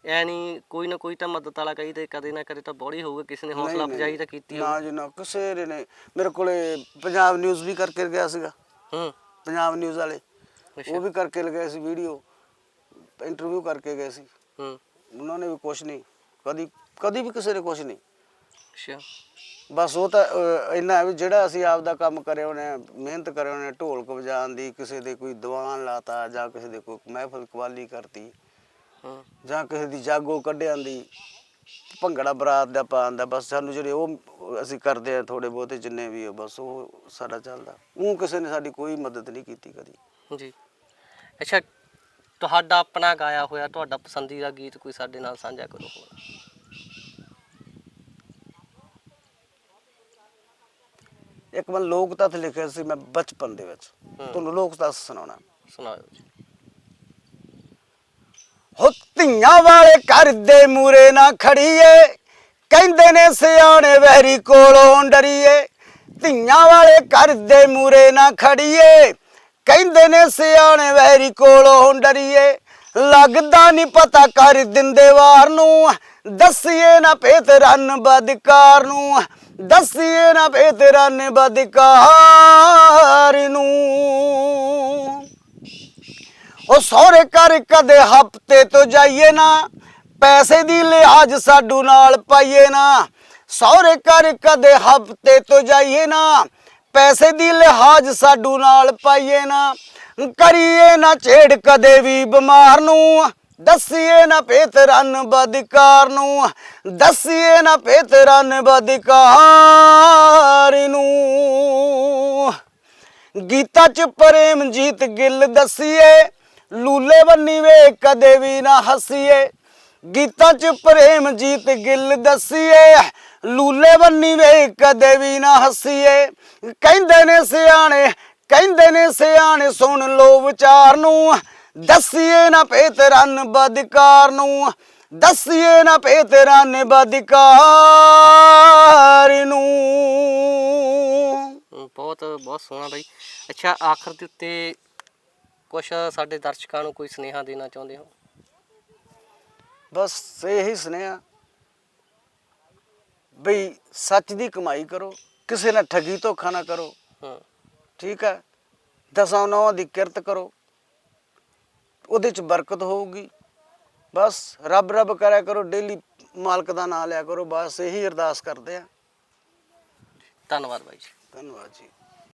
ਐ ਨਹੀਂ ਕੋਈ ਨਾ ਕੋਈ ਤਾਂ ਮਦਦ ਵਾਲਾ ਕਹੀ ਤੇ ਕਦੇ ਨਾ ਕਦੇ ਤਾਂ ਬੋੜੀ ਹੋਊਗਾ ਕਿਸੇ ਨੇ ਹੌਸਲਾ ਨਹੀਂ, ਅਫਜ਼ਾਈ ਤਾਂ ਕੀਤੀ ਹੋਊ। ਨਾ ਜੀ ਨਾ ਕਿਸੇ ਨੇ। ਮੇਰੇ ਕੋਲੇ ਪੰਜਾਬ ਨਿਊਜ਼ ਵੀ ਕਰਕੇ ਗਿਆ ਸੀਗਾ। ਹੂੰ। ਪੰਜਾਬ ਨਿਊਜ਼ ਵਾਲੇ। ਅੱਛਾ। ਉਹ ਵੀ ਕਰਕੇ ਲਗਾਏ ਸੀ ਵੀਡੀਓ ਇੰਟਰਵਿਊ ਕਰਕੇ ਗਏ ਸੀ। ਹੂੰ। ਉਹਨਾਂ ਨੇ ਵੀ ਕੁਝ ਨਹੀਂ। ਕਦੀ ਕਦੀ ਵੀ ਕਿਸੇ ਨੇ ਕੁਝ ਨਹੀਂ। ਅੱਛਾ। ਬਸ ਉਹ ਤਾਂ ਅਹ, ਇੰਨਾ ਹੈ ਵੀ ਜਿਹੜਾ ਅਸੀਂ ਆਪ ਦਾ ਕੰਮ ਕਰਿਆ ਉਹਨੇ ਮਿਹਨਤ ਕਰਿਆ ਉਹਨੇ ਢੋਲਕ ਵਜਾਉਣ ਦੀ ਕਿਸੇ ਦੇ ਕੋਈ ਦੀਵਾਨ ਲਾਤਾ ਜਾਂ ਕਿਸੇ ਦੇ ਕੋਈ ਮਹਿਫਲ ਕਵਾਲੀ ਕਰਤੀ। ਜਾਂ ਕਿਸੇ ਦੀ ਜਾਗੋ ਕੱਢਿਆਂ ਦੀ ਭੰਗੜਾ ਬਰਾਤ ਦਾ ਪਾਉਣ ਦਾ ਬਸ ਸਾਨੂੰ ਜਿਹੜੇ ਉਹ ਅਸੀਂ ਕਰਦੇ ਆ ਥੋੜੇ ਬਹੁਤੇ ਜਿੰਨੇ ਵੀ ਆ ਬਸ ਉਹ ਸਾਡਾ ਚੱਲਦਾ। ਉਹ ਕਿਸੇ ਨੇ ਸਾਡੀ ਕੋਈ ਮਦਦ ਨਹੀਂ ਕੀਤੀ ਕਦੀ। ਜੀ। ਅੱਛਾ ਤੁਹਾਡਾ ਆਪਣਾ ਗਾਇਆ ਹੋਇਆ ਤੁਹਾਡਾ ਪਸੰਦੀਦਾ ਗੀਤ ਕੋਈ ਸਾਡੇ ਨਾਲ ਸਾਂਝਾ ਕਰੋ ਹੋਰ। ਇੱਕ ਮੈਂ ਲੋਕ ਤੱਥ ਲਿਖਿਆ ਸੀ ਮੈਂ ਬਚਪਨ ਦੇ ਵਿੱਚ। ਤੁਹਾਨੂੰ ਲੋਕ ਤੱਥ ਸੁਣਾਉਣਾ। ਸੁਣਾਓ ਜੀ। ਹੋ ਧੀਆਂ ਵਾਲੇ ਘਰ ਦੇ ਮੂਰੇ ਨਾ ਖੜੀਏ। ਕਹਿੰਦੇ ਨੇ ਸਿਆਣੇ ਵਹਿਰੀ ਕੋਲੋਂ ਡਰੀਏ। ਧੀਆਂ ਵਾਲੇ ਘਰ ਦੇ ਮੂਰੇ ਨਾ ਖੜੀਏ। ਕਹਿੰਦੇ ਨੇ ਸਿਆਣੇ ਵੈਰੀ ਕੋਲੋਂ ਡਰੀਏ। ਲੱਗਦਾ ਨਹੀਂ ਪਤਾ ਕਰ ਦਿੰਦੇ ਵਾਰ ਨੂੰ। ਦੱਸੀਏ ਨਾ ਭੇਤ ਰਨ ਬਦਕਾਰ ਨੂੰ। ਦੱਸੀਏ ਨਾ ਭੇਤ ਰਨ ਬਦਕਾਰ ਨੂੰ। ਉਹ ਸਹੁਰੇ ਘਰ ਕਦੇ ਹਫ਼ਤੇ ਤੋਂ ਜਾਈਏ ਨਾ, ਪੈਸੇ ਦੀ ਲਿਹਾਜ਼ ਸਾਡੂ ਨਾਲ ਪਾਈਏ ਨਾ। ਸਹੁਰੇ ਘਰ ਕਦੇ ਹਫ਼ਤੇ ਤੋਂ ਜਾਈਏ ਨਾ, ਪੈਸੇ ਦੀ ਲਿਹਾਜ਼ ਸਾਡੂ ਨਾਲ ਪਾਈਏ ਨਾ। ਕਰੀਏ ਨਾ ਛੇੜ ਕਦੇ ਵੀ ਬਿਮਾਰ ਨੂੰ, ਦੱਸੀਏ ਨਾ ਭੇਤ ਰਨ ਬਦਕਾਰ ਨੂੰ, ਦੱਸੀਏ ਨਾ ਭੇਤ ਰਨ ਬਦਕਾਰ ਨੂੰ। ਗੀਤਾ ਚ ਪ੍ਰੇਮ ਜੀਤ ਗਿੱਲ ਦੱਸੀਏ ਲੂਲੇ ਬੰਨੀ ਵੇ, ਕਦੇ ਵੀ ਨਾ ਹਸੀਏ। ਗੀਤਾਂ ਚ ਪ੍ਰੇਮ ਜੀਤ ਗਿੱਲ ਦਸੀਏ। ਲੂਲੇ ਬੰਨੀ ਵੇ, ਕਦੇ ਵੀ ਨਾ ਹਸੀਏ। ਕਹਿੰਦੇ ਨੇ ਸਿਆਣੇ, ਕਹਿੰਦੇ ਨੇ ਸਿਆਣੇ, ਸੁਣ ਲੋ ਵਿਚਾਰ ਨੂੰ। ਦਸੀਏ ਨਾ ਭੇਤ ਰਨ ਬਦਕਾਰ ਨੂੰ। ਦਸੀਏ ਨਾ ਭੇਤ ਰਨ ਬਦਕਾਰ ਨੂੰ। ਬਹੁਤ ਬਹੁਤ ਸੋਹਣਾ ਬਾਈ। ਅੱਛਾ, ਆਖਰ ਦੇ ਉੱਤੇ ਕੁਝ ਸਾਡੇ ਦਰਸ਼ਕਾਂ ਨੂੰ ਕੋਈ ਸੁਨੇਹਾ ਦੇਣਾ ਚਾਹੁੰਦੇ ਹੋ? ਬਸ ਇਹੀ ਸੁਨੇਹਾ ਬਈ ਸੱਚ ਦੀ ਕਮਾਈ ਕਰੋ ਕਿਸੇ ਨਾਲ ਠੱਗੀ ਧੋਖਾ ਨਾ ਕਰੋ। ਹੂੰ। ਠੀਕ ਹੈ? ਦਸਾਂ ਨੌਂ ਦੀ ਕਿਰਤ ਕਰੋ। ਉਹਦੇ ਚ ਬਰਕਤ ਹੋਊਗੀ। ਬਸ ਰੱਬ ਰੱਬ ਕਰਿਆ ਕਰੋ ਡੇਲੀ ਮਾਲਕ ਦਾ ਨਾਮ ਲਿਆ ਕਰੋ। ਬਸ ਇਹੀ ਅਰਦਾਸ ਕਰਦੇ ਆ। ਧੰਨਵਾਦ ਬਾਈ ਜੀ। ਧੰਨਵਾਦ ਜੀ।